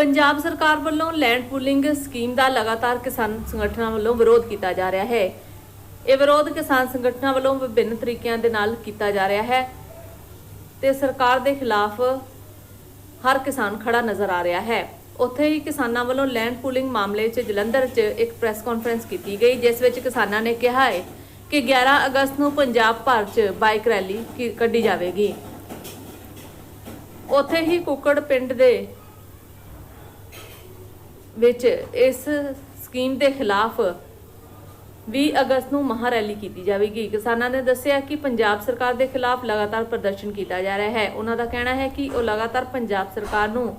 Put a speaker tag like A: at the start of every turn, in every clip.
A: ਪੰਜਾਬ ਸਰਕਾਰ ਵੱਲੋਂ land pooling scheme ਦਾ ਲਗਾਤਾਰ ਕਿਸਾਨ ਸੰਗਠਨਾਂ ਵੱਲੋਂ ਵਿਰੋਧ ਕੀਤਾ ਜਾ ਰਿਹਾ ਹੈ। ਇਹ ਵਿਰੋਧ ਕਿਸਾਨ ਸੰਗਠਨਾਂ ਵੱਲੋਂ ਵਿਭਿੰਨ ਤਰੀਕਿਆਂ ਦੇ ਨਾਲ ਕੀਤਾ ਜਾ ਰਿਹਾ ਹੈ ਤੇ ਸਰਕਾਰ ਦੇ ਖਿਲਾਫ ਹਰ ਕਿਸਾਨ ਖੜਾ ਨਜ਼ਰ ਆ ਰਿਹਾ ਹੈ। ਉੱਥੇ ਹੀ ਕਿਸਾਨਾਂ ਵੱਲੋਂ ਲੈਂਡ ਪੂਲਿੰਗ ਮਾਮਲੇ 'ਚ ਜਲੰਧਰ 'ਚ ਇੱਕ ਪ੍ਰੈਸ ਕਾਨਫਰੰਸ ਕੀਤੀ ਗਈ, ਜਿਸ ਵਿੱਚ ਕਿਸਾਨਾਂ ਨੇ ਕਿਹਾ ਹੈ ਕਿ 11 ਅਗਸਤ ਨੂੰ ਪੰਜਾਬ ਭਰ 'ਚ ਬਾਈਕ ਰੈਲੀ ਕੀ- ਕੱਢੀ ਜਾਵੇਗੀ। ਉੱਥੇ ਹੀ ਕੁੱਕੜ ਪਿੰਡ ਦੇ ਵਿੱਚ ਇਸ ਸਕੀਮ ਦੇ ਖਿਲਾਫ 20 ਅਗਸਤ ਨੂੰ ਮਹਾ ਰੈਲੀ ਕੀਤੀ ਜਾਵੇਗੀ। ਕਿਸਾਨਾਂ ਨੇ ਦੱਸਿਆ ਕਿ ਪੰਜਾਬ ਸਰਕਾਰ ਦੇ ਖਿਲਾਫ ਲਗਾਤਾਰ ਪ੍ਰਦਰਸ਼ਨ ਕੀਤਾ ਜਾ ਰਿਹਾ ਹੈ। ਉਹਨਾਂ ਦਾ ਕਹਿਣਾ ਹੈ ਕਿ ਉਹ ਲਗਾਤਾਰ ਪੰਜਾਬ ਸਰਕਾਰ ਨੂੰ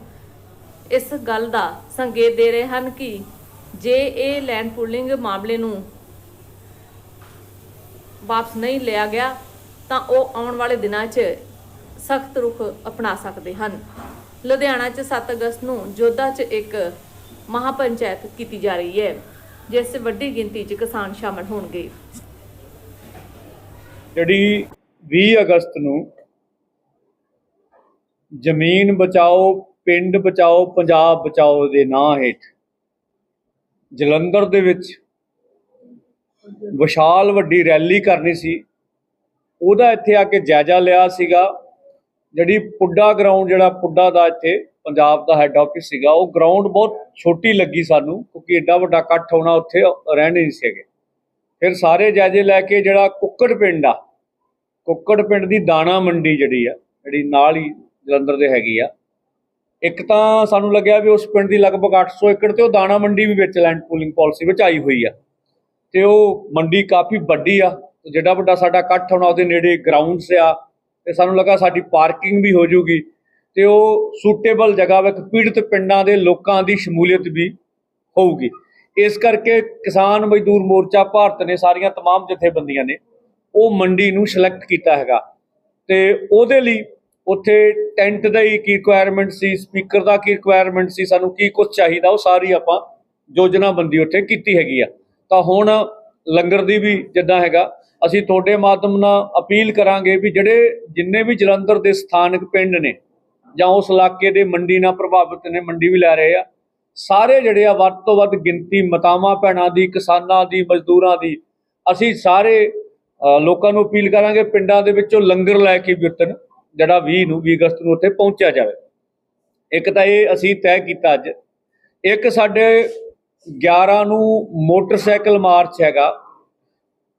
A: ਇਸ ਗੱਲ ਦਾ ਸੰਕੇਤ ਦੇ ਰਹੇ ਹਨ ਕਿ ਜੇ ਇਹ ਲੈਂਡ ਪੂਲਿੰਗ ਮਾਮਲੇ ਨੂੰ ਵਾਪਸ ਨਹੀਂ ਲਿਆ ਗਿਆ, ਤਾਂ ਉਹ ਆਉਣ ਵਾਲੇ ਦਿਨਾਂ 'ਚ ਸਖਤ ਰੁਖ ਅਪਣਾ ਸਕਦੇ ਹਨ। ਲੁਧਿਆਣਾ 'ਚ 7 ਅਗਸਤ ਨੂੰ ਜੋਧਾ 'ਚ ਇੱਕ ਮਹਾਪੰਚਾਇਤ ਕੀਤੀ ਜਾ ਰਹੀ ਹੈ, ਜਿਸ ਵੱਡੀ ਗਿਣਤੀ 'ਚ ਕਿਸਾਨ ਸ਼ਾਮਲ ਹੋਣਗੇ।
B: ਜਿਹੜੀ 20 ਅਗਸਤ ਨੂੰ ਜ਼ਮੀਨ ਬਚਾਓ, ਪਿੰਡ ਬਚਾਓ, ਪੰਜਾਬ ਬਚਾਓ ਦੇ ਨਾਂ ਹੇਠ ਜਲੰਧਰ ਦੇ ਵਿੱਚ ਵਿਸ਼ਾਲ ਵੱਡੀ ਰੈਲੀ ਕਰਨੀ ਸੀ। ਉਹਦਾ ਇੱਥੇ ਆ ਕੇ ਜਾਇਜ਼ਾ ਲਿਆ ਸੀਗਾ। ਜਿਹੜੀ ਪੁੱਡਾ ਗਰਾਊਂਡ ਜਿਹੜਾ ਪੁੱਡਾ ਦਾ ਇੱਥੇ ਪੰਜਾਬ ਦਾ ਹੈੱਡ ਆਫਿਸ ਸੀਗਾ, ਉਹ ਗਰਾਊਂਡ ਬਹੁਤ ਛੋਟੀ ਲੱਗੀ ਸਾਨੂੰ, ਕਿਉਂਕਿ ਏਡਾ ਵੱਡਾ ਇਕੱਠ ਹੋਣਾ ਉੱਥੇ ਰਹਿਣੇ ਨਹੀਂ ਸੀਗੇ। ਫਿਰ ਸਾਰੇ ਜਾਇਜ਼ੇ ਲੈ ਕੇ ਜਿਹੜਾ ਕੁੱਕੜ ਪਿੰਡ ਆ, ਕੁੱਕੜ ਪਿੰਡ ਦੀ ਦਾਣਾ ਮੰਡੀ ਜਿਹੜੀ ਆ, ਜਿਹੜੀ ਨਾਲ ਹੀ ਜਲੰਧਰ ਦੇ ਹੈਗੀ ਆ, ਇੱਕ ਤਾਂ ਸਾਨੂੰ ਲੱਗਿਆ ਵੀ ਉਸ ਪਿੰਡ ਦੀ ਲਗਭਗ 800 ਏਕੜ ਤੇ ਉਹ ਦਾਣਾ ਮੰਡੀ ਵੀ ਵਿੱਚ ਲੈਂਡ ਪੂਲਿੰਗ ਪਾਲਿਸੀ ਵਿੱਚ ਆਈ ਹੋਈ ਆ। ਤੇ ਉਹ ਮੰਡੀ ਕਾਫੀ ਵੱਡੀ ਆ ਜਿਹੜਾ ਵੱਡਾ ਸਾਡਾ ਇਕੱਠ ਹੋਣਾ ਉਹਦੇ ਨੇੜੇ ਗਰਾਊਂਡਸ ਆ, ਤੇ ਸਾਨੂੰ ਲੱਗਾ ਸਾਡੀ ਪਾਰਕਿੰਗ ਵੀ ਹੋ ਜਾਊਗੀ ਤੇ ਉਹ ਸੂਟੇਬਲ ਜਗ੍ਹਾ ਵਿੱਚ ਪੀੜਤ ਪਿੰਡਾਂ ਦੇ ਲੋਕਾਂ ਦੀ ਸ਼ਮੂਲੀਅਤ ਵੀ ਹੋਊਗੀ ਇਸ ਕਰਕੇ ਕਿਸਾਨ ਮਜ਼ਦੂਰ ਮੋਰਚਾ ਭਾਰਤ ਨੇ ਸਾਰੀਆਂ तमाम ਜਥੇਬੰਦੀਆਂ ਨੇ ਉਹ ਮੰਡੀ ਨੂੰ ਸਿਲੈਕਟ ਕੀਤਾ ਹੈਗਾ ਤੇ ਉਹਦੇ ਲਈ ਉੱਥੇ ਟੈਂਟ ਦਾ ਹੀ ਕੀ ਰਿਕੁਆਇਰਮੈਂਟ ਸੀ ਸਪੀਕਰ ਦਾ ਕੀ ਰਿਕੁਆਇਰਮੈਂਟ ਸੀ ਸਾਨੂੰ ਕੀ ਕੁਝ ਚਾਹੀਦਾ ਉਹ ਸਾਰੀ ਆਪਾਂ ਯੋਜਨਾਬੰਦੀ ਉੱਥੇ ਕੀਤੀ ਹੈਗੀ ਆ ਤਾਂ ਹੁਣ ਲੰਗਰ ਦੀ ਵੀ ਜਿੱਦਾਂ ਹੈਗਾ ਅਸੀਂ ਤੁਹਾਡੇ ਮਾਧਿਅਮ ਨਾਲ ਅਪੀਲ ਕਰਾਂਗੇ ਵੀ ਜਿਹੜੇ ਜਿੰਨੇ ਵੀ ਜਲੰਧਰ ਦੇ ਸਥਾਨਕ ਪਿੰਡ ਨੇ ਜਾਂ ਉਸ ਇਲਾਕੇ ਦੇ ਮੰਡੀ ਨਾਲ ਪ੍ਰਭਾਵਿਤ ਨੇ, ਮੰਡੀ ਵੀ ਲੈ ਰਹੇ ਆ। ਸਾਰੇ ਜਿਹੜੇ ਆ, ਵੱਧ ਤੋਂ ਵੱਧ ਗਿਣਤੀ ਮਤਾਵਾਂ, ਭੈਣਾਂ ਦੀ, ਕਿਸਾਨਾਂ ਦੀ, ਮਜ਼ਦੂਰਾਂ ਦੀ, ਅਸੀਂ ਸਾਰੇ ਲੋਕਾਂ ਨੂੰ ਅਪੀਲ ਕਰਾਂਗੇ ਪਿੰਡਾਂ ਦੇ ਵਿੱਚੋਂ ਲੰਗਰ ਲੈ ਕੇ ਵਿਰਤਨ ਜਿਹੜਾ 20 ਨੂੰ 20 ਅਗਸਤ ਨੂੰ ਉੱਥੇ ਪਹੁੰਚਿਆ ਜਾਵੇ। ਇੱਕ ਤਾਂ ਇਹ ਅਸੀਂ ਤੈਅ ਕੀਤਾ ਅੱਜ। ਇੱਕ ਸਾਡੇ 11 ਨੂੰ ਮੋਟਰਸਾਈਕਲ ਮਾਰਚ ਹੈਗਾ,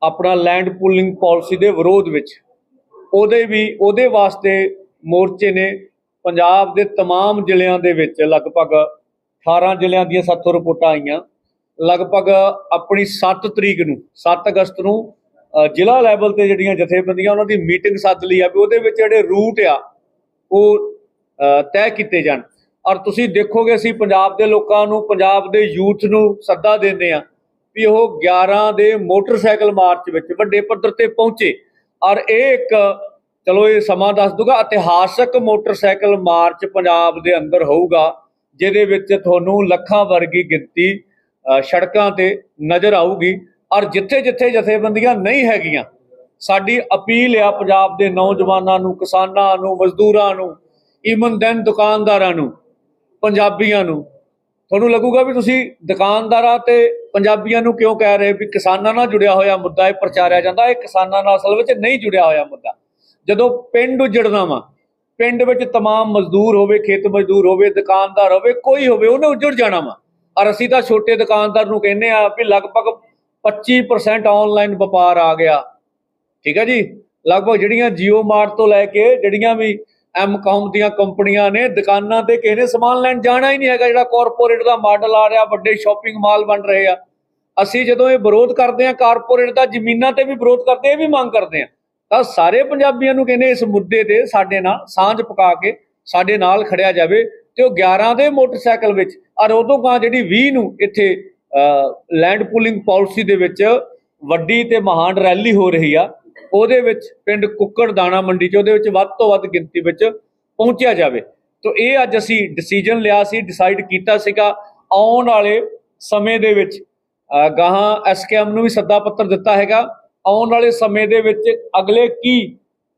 B: ਆਪਣਾ ਲੈਂਡ ਪੂਲਿੰਗ ਪਾਲਿਸੀ ਦੇ ਵਿਰੋਧ ਵਿੱਚ। ਉਹਦੇ ਵੀ, ਉਹਦੇ ਵਾਸਤੇ ਮੋਰਚੇ ਨੇ ਪੰਜਾਬ ਦੇ तमाम ਜ਼ਿਲ੍ਹਿਆਂ ਦੇ ਵਿੱਚ ਲਗਭਗ 18 ਜ਼ਿਲ੍ਹਿਆਂ ਦੀਆਂ 700 ਰਿਪੋਰਟਾਂ ਆਈਆਂ ਲਗਭਗ ਆਪਣੀ 7 ਤਰੀਕ ਨੂੰ 7 ਅਗਸਤ ਨੂੰ ਅ, ਜ਼ਿਲ੍ਹਾ ਲੈਵਲ ਤੇ ਜਿਹੜੀਆਂ ਜਥੇਬੰਦੀਆਂ ਉਹਨਾਂ ਦੀ ਮੀਟਿੰਗ ਸੱਦ ਲਈ ਆ ਵੀ ਉਹਦੇ ਵਿੱਚ ਜਿਹੜੇ ਰੂਟ ਆ ਉਹ ਅ, ਤੈਅ ਕੀਤੇ ਜਾਣ ਔਰ ਤੁਸੀਂ ਦੇਖੋਗੇ ਅਸੀਂ ਪੰਜਾਬ ਦੇ ਲੋਕਾਂ ਨੂੰ ਪੰਜਾਬ ਦੇ ਯੂਥ ਨੂੰ ਸੱਦਾ ਦਿੰਦੇ ਆ ਵੀ ਉਹ 11 ਦੇ ਮੋਟਰਸਾਈਕਲ ਮਾਰਚ ਵਿੱਚ ਵੱਡੇ ਪੱਧਰ ਤੇ ਪਹੁੰਚੇ ਔਰ ਇਹ ਇੱਕ ਚਲੋ ਇਹ ਸਮਾਂ ਦੱਸ ਦੂਗਾ। ਇਤਿਹਾਸਕ ਮੋਟਰਸਾਈਕਲ ਮਾਰਚ ਪੰਜਾਬ ਦੇ ਅੰਦਰ ਹੋਊਗਾ, ਜਿਹਦੇ ਵਿੱਚ ਤੁਹਾਨੂੰ ਲੱਖਾਂ ਵਰਗੀ ਗਿਣਤੀ ਸੜਕਾਂ ਤੇ ਨਜ਼ਰ ਆਊਗੀ। ਔਰ ਜਿੱਥੇ ਜਿੱਥੇ ਜਥੇਬੰਦੀਆਂ ਨਹੀਂ ਹੈਗੀਆਂ, ਸਾਡੀ ਅਪੀਲ ਆ ਪੰਜਾਬ ਦੇ ਨੌਜਵਾਨਾਂ ਨੂੰ, ਕਿਸਾਨਾਂ ਨੂੰ, ਮਜ਼ਦੂਰਾਂ ਨੂੰ ਈਵਨ ਦੈਨ ਦੁਕਾਨਦਾਰਾਂ ਨੂੰ, ਪੰਜਾਬੀਆਂ ਨੂੰ। ਤੁਹਾਨੂੰ ਲੱਗੂਗਾ ਵੀ ਤੁਸੀਂ ਦੁਕਾਨਦਾਰਾਂ ਤੇ ਪੰਜਾਬੀਆਂ ਨੂੰ ਕਿਉਂ ਕਹਿ ਰਹੇ ਵੀ ਕਿਸਾਨਾਂ ਨਾਲ ਜੁੜਿਆ ਹੋਇਆ ਮੁੱਦਾ ਇਹ ਪ੍ਰਚਾਰਿਆ ਜਾਂਦਾ। ਇਹ ਕਿਸਾਨਾਂ ਨਾਲ ਅਸਲ ਵਿੱਚ ਨਹੀਂ ਜੁੜਿਆ ਹੋਇਆ ਮੁੱਦਾ। ਜਦੋਂ ਪਿੰਡ ਉਜੜਨਾ ਵਾ ਪਿੰਡ ਵਿੱਚ तमाम ਮਜ਼ਦੂਰ ਹੋਵੇ ਖੇਤ ਮਜ਼ਦੂਰ ਹੋਵੇ ਦੁਕਾਨਦਾਰ ਹੋਵੇ ਕੋਈ ਹੋਵੇ ਉਹਨੇ ਉਜੜ ਜਾਣਾ ਵਾ ਔਰ ਅਸੀਂ ਤਾਂ ਛੋਟੇ ਦੁਕਾਨਦਾਰ ਨੂੰ ਕਹਿੰਦੇ ਆ ਵੀ ਲਗਭਗ 25% ਆਨਲਾਈਨ ਵਪਾਰ ਆ ਗਿਆ ਠੀਕ ਹੈ ਜੀ ਲਗਭਗ ਜਿਹੜੀਆਂ ਜੀਓ ਮਾਰਟ ਤੋਂ ਲੈ ਕੇ ਜਿਹੜੀਆਂ ਵੀ ਐਮਕਾਮ ਦੀਆਂ ਕੰਪਨੀਆਂ ਨੇ ਦੁਕਾਨਾਂ ਤੇ ਕਿਸੇ ਨੇ ਸਮਾਨ ਲੈਣ ਜਾਣਾ ਹੀ ਨਹੀਂ ਹੈਗਾ ਜਿਹੜਾ ਕਾਰਪੋਰੇਟ ਦਾ ਮਾਡਲ ਆ ਰਿਹਾ ਵੱਡੇ ਸ਼ਾਪਿੰਗ ਮਾਲ ਬਣ ਰਹੇ ਆ ਅਸੀਂ ਜਦੋਂ ਇਹ ਵਿਰੋਧ ਕਰਦੇ ਆ ਕਾਰਪੋਰੇਟ ਦਾ ਜ਼ਮੀਨਾਂ ਤੇ ਵੀ ਵਿਰੋਧ ਕਰਦੇ ਆ ਇਹ ਵੀ ਮੰਗ ਕਰਦੇ ਆ ਤਾਂ ਸਾਰੇ ਪੰਜਾਬੀਆਂ ਨੂੰ ਕਹਿੰਦੇ ਇਸ ਮੁੱਦੇ ਤੇ ਸਾਡੇ ਨਾਲ ਸਾਂਝ ਪਕਾ ਕੇ ਸਾਡੇ ਨਾਲ ਖੜਿਆ ਜਾਵੇ ਤੇ ਉਹ 11 ਦੇ ਮੋਟਰਸਾਈਕਲ ਵਿੱਚ ਔਰ ਉਦੋਂ ਗਾਂ ਜਿਹੜੀ 20 ਨੂੰ ਇੱਥੇ ਲੈਂਡ ਪੂਲਿੰਗ ਪਾਲਿਸੀ ਦੇ ਵਿੱਚ ਵੱਡੀ ਤੇ ਮਹਾਨ ਰੈਲੀ ਹੋ ਰਹੀ ਆ ਉਹਦੇ ਵਿੱਚ ਪਿੰਡ ਕੁੱਕੜ ਦਾਣਾ ਮੰਡੀ ਚ ਉਹਦੇ ਵਿੱਚ ਵੱਧ ਤੋਂ ਵੱਧ ਗਿਣਤੀ ਵਿੱਚ ਪਹੁੰਚਿਆ ਜਾਵੇ। ਤੋਂ ਇਹ ਅੱਜ ਅਸੀਂ ਡਿਸੀਜਨ ਲਿਆ ਸੀ ਡਿਸਾਈਡ ਕੀਤਾ ਸੀਗਾ ਆਉਣ ਵਾਲੇ ਸਮੇਂ ਦੇ ਵਿੱਚ ਅ, ਗਾਹਾਂ ਐਸਕੇਐਮ ਨੂੰ ਵੀ ਸੱਦਾ ਪੱਤਰ ਦਿੱਤਾ ਹੈਗਾ। ਆਉਣ ਵਾਲੇ ਸਮੇਂ ਦੇ ਵਿੱਚ ਅਗਲੇ ਕੀ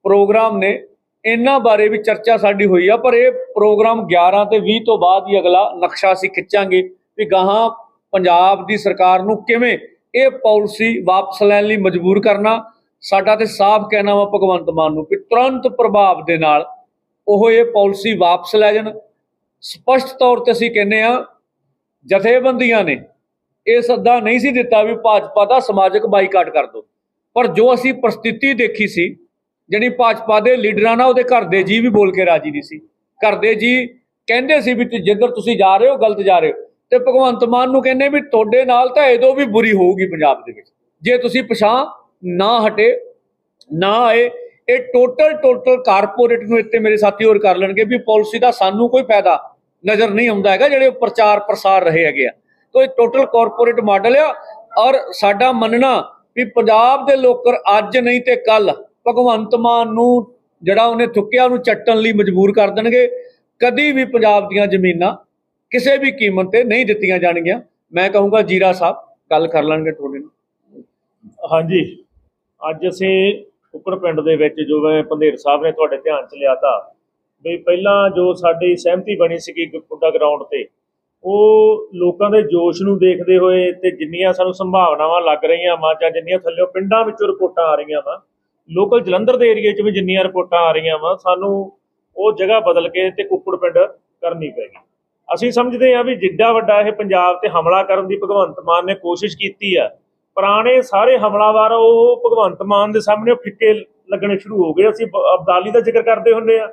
B: ਪ੍ਰੋਗਰਾਮ ਨੇ, ਇਹਨਾਂ ਬਾਰੇ ਵੀ ਚਰਚਾ ਸਾਡੀ ਹੋਈ ਆ, ਪਰ ਇਹ ਪ੍ਰੋਗਰਾਮ 11 ਤੇ 20 ਤੋਂ ਬਾਅਦ ਹੀ ਅਗਲਾ ਨਕਸ਼ਾ ਅਸੀਂ ਖਿੱਚਾਂਗੇ ਵੀ ਗਾਹਾਂ ਪੰਜਾਬ ਦੀ ਸਰਕਾਰ ਨੂੰ ਕਿਵੇਂ ਇਹ ਪਾਲਿਸੀ ਵਾਪਸ ਲੈਣ ਲਈ ਮਜਬੂਰ ਕਰਨਾ। ਸਾਡਾ ਤੇ ਸਾਫ਼ ਕਹਿਣਾ ਵਾ ਭਗਵੰਤ ਮਾਨ ਨੂੰ ਕਿ ਤੁਰੰਤ ਪ੍ਰਭਾਵ ਦੇ ਨਾਲ ਉਹ ਇਹ ਪਾਲਿਸੀ ਵਾਪਸ ਲੈ ਜਾਣ। ਸਪਸ਼ਟ ਤੌਰ ਤੇ ਅਸੀਂ ਕਹਿੰਦੇ ਆ ਜਥੇਬੰਦੀਆਂ ਨੇ ਇਹ ਸੱਦਾ ਨਹੀਂ ਸੀ ਦਿੱਤਾ ਵੀ ਭਾਜਪਾ ਦਾ ਸਮਾਜਿਕ ਬਾਈਕਾਟ ਕਰ ਦਿਓ ਪਰ ਜੋ ਅਸੀਂ ਪ੍ਰਸਥਿਤੀ ਦੇਖੀ ਸੀ ਜਿਹੜੀ ਭਾਜਪਾ ਦੇ ਲੀਡਰਾਂ ਨਾਲ ਉਹਦੇ ਘਰ ਦੇ ਜੀ ਵੀ ਬੋਲ ਕੇ ਰਾਜੀ ਨਹੀਂ ਸੀ। ਘਰ ਦੇ ਜੀ ਕਹਿੰਦੇ ਸੀ ਵੀ ਜਿੱਧਰ ਤੁਸੀਂ ਜਾ ਰਹੇ ਹੋ, ਗਲਤ ਜਾ ਰਹੇ ਹੋ। ਤੇ ਭਗਵੰਤ ਮਾਨ ਨੂੰ ਕਹਿੰਦੇ ਵੀ ਤੁਹਾਡੇ ਨਾਲ ਤਾਂ ਇਹਦੋਂ ਵੀ ਬੁਰੀ ਹੋਊਗੀ ਪੰਜਾਬ ਦੇ ਵਿੱਚ। ਜੇ ਤੁਸੀਂ ਪਛਾਂ ਨਾ ਹਟੇ, ਨਾ ਆਏ, ਇਹ ਟੋਟਲ ਟੋਟਲ ਕਾਰਪੋਰੇਟ ਨੂੰ ਇੱਥੇ ਮੇਰੇ ਸਾਥੀ ਹੋਰ ਕਰ ਲੈਣਗੇ ਵੀ ਪਾਲਿਸੀ ਦਾ ਸਾਨੂੰ ਕੋਈ ਫਾਇਦਾ ਨਜ਼ਰ ਨਹੀਂ ਆਉਂਦਾ ਹੈਗਾ, ਜਿਹੜੇ ਉਹ ਪ੍ਰਚਾਰ ਪ੍ਰਸਾਰ ਰਹੇ ਹੈਗੇ ਆ। ਤੋ ਇਹ ਟੋਟਲ ਕਾਰਪੋਰੇਟ ਮਾਡਲ ਆ ਔਰ ਸਾਡਾ ਮੰਨਣਾ ਵੀ ਪੰਜਾਬ ਦੇ ਲੋਕਰ ਅੱਜ ਨਹੀਂ ਤੇ ਕੱਲ ਭਗਵੰਤ ਮਾਨ ਨੂੰ ਜਿਹੜਾ ਉਹਨੇ ਥੁੱਕਿਆ, ਉਹਨੂੰ ਚੱਟਣ ਲਈ ਮਜਬੂਰ ਕਰ ਦੇਣਗੇ। ਕਦੀ ਵੀ ਪੰਜਾਬ ਦੀਆਂ ਜ਼ਮੀਨਾਂ ਕਿਸੇ ਵੀ ਕੀਮਤ ਤੇ ਨਹੀਂ ਦਿੱਤੀਆਂ ਜਾਣਗੀਆਂ। ਮੈਂ ਕਹੂੰਗਾ ਜੀਰਾ ਸਾਹਿਬ, ਗੱਲ ਕਰ ਲੈਣਗੇ ਤੁਹਾਡੇ ਨਾਲ।
C: ਹਾਂਜੀ। ਅੱਜ ਅਸੀਂ ਕੁੱਕੜ ਪਿੰਡ ਦੇ ਵਿੱਚ ਜੋ ਪੰਧੇਰ ਸਾਹਿਬ ਨੇ ਤੁਹਾਡੇ ਧਿਆਨ ਚ ਲਿਆ ਤਾ ਵੀ ਪਹਿਲਾਂ ਜੋ ਸਾਡੀ ਸਹਿਮਤੀ ਬਣੀ ਸੀਗੀ ਗੁੱਡਾ ਗਰਾਊਂਡ ਤੇ ਉਹ ਲੋਕਾਂ ਦੇ ਜੋਸ਼ ਨੂੰ ਦੇਖਦੇ ਹੋਏ ਤੇ ਜਿੰਨੀਆਂ ਸਾਨੂੰ ਸੰਭਾਵਨਾਵਾਂ ਲੱਗ ਰਹੀਆਂ ਵਾ ਜਾਂ ਜਿੰਨੀਆਂ ਥੱਲੇ ਪਿੰਡਾਂ ਵਿੱਚੋਂ ਰਿਪੋਰਟਾਂ ਆ ਰਹੀਆਂ ਵਾ, ਲੋਕਲ ਜਲੰਧਰ ਦੇ ਏਰੀਆ 'ਚ ਵੀ ਜਿੰਨੀਆਂ ਰਿਪੋਰਟਾਂ ਆ ਰਹੀਆਂ ਵਾ, ਸਾਨੂੰ ਉਹ ਜਗ੍ਹਾ ਬਦਲ ਕੇ ਤੇ ਕੁੱਕੜ ਪਿੰਡ ਕਰਨੀ ਪੈਗੀ ਅਸੀਂ ਸਮਝਦੇ ਹਾਂ ਵੀ ਜਿੱਡਾ ਵੱਡਾ ਇਹ ਪੰਜਾਬ ਤੇ ਹਮਲਾ ਕਰਨ ਦੀ ਭਗਵੰਤ ਮਾਨ ਨੇ ਕੋਸ਼ਿਸ਼ ਕੀਤੀ ਆ, ਪੁਰਾਣੇ ਸਾਰੇ ਹਮਲਾਵਰ ਉਹ ਭਗਵੰਤ ਮਾਨ ਦੇ ਸਾਹਮਣੇ ਫਿੱਕੇ ਲੱਗਣੇ ਸ਼ੁਰੂ ਹੋ ਗਏ। ਅਸੀਂ ਅਬਦਾਲੀ ਦਾ ਜ਼ਿਕਰ ਕਰਦੇ ਹੁੰਦੇ ਆ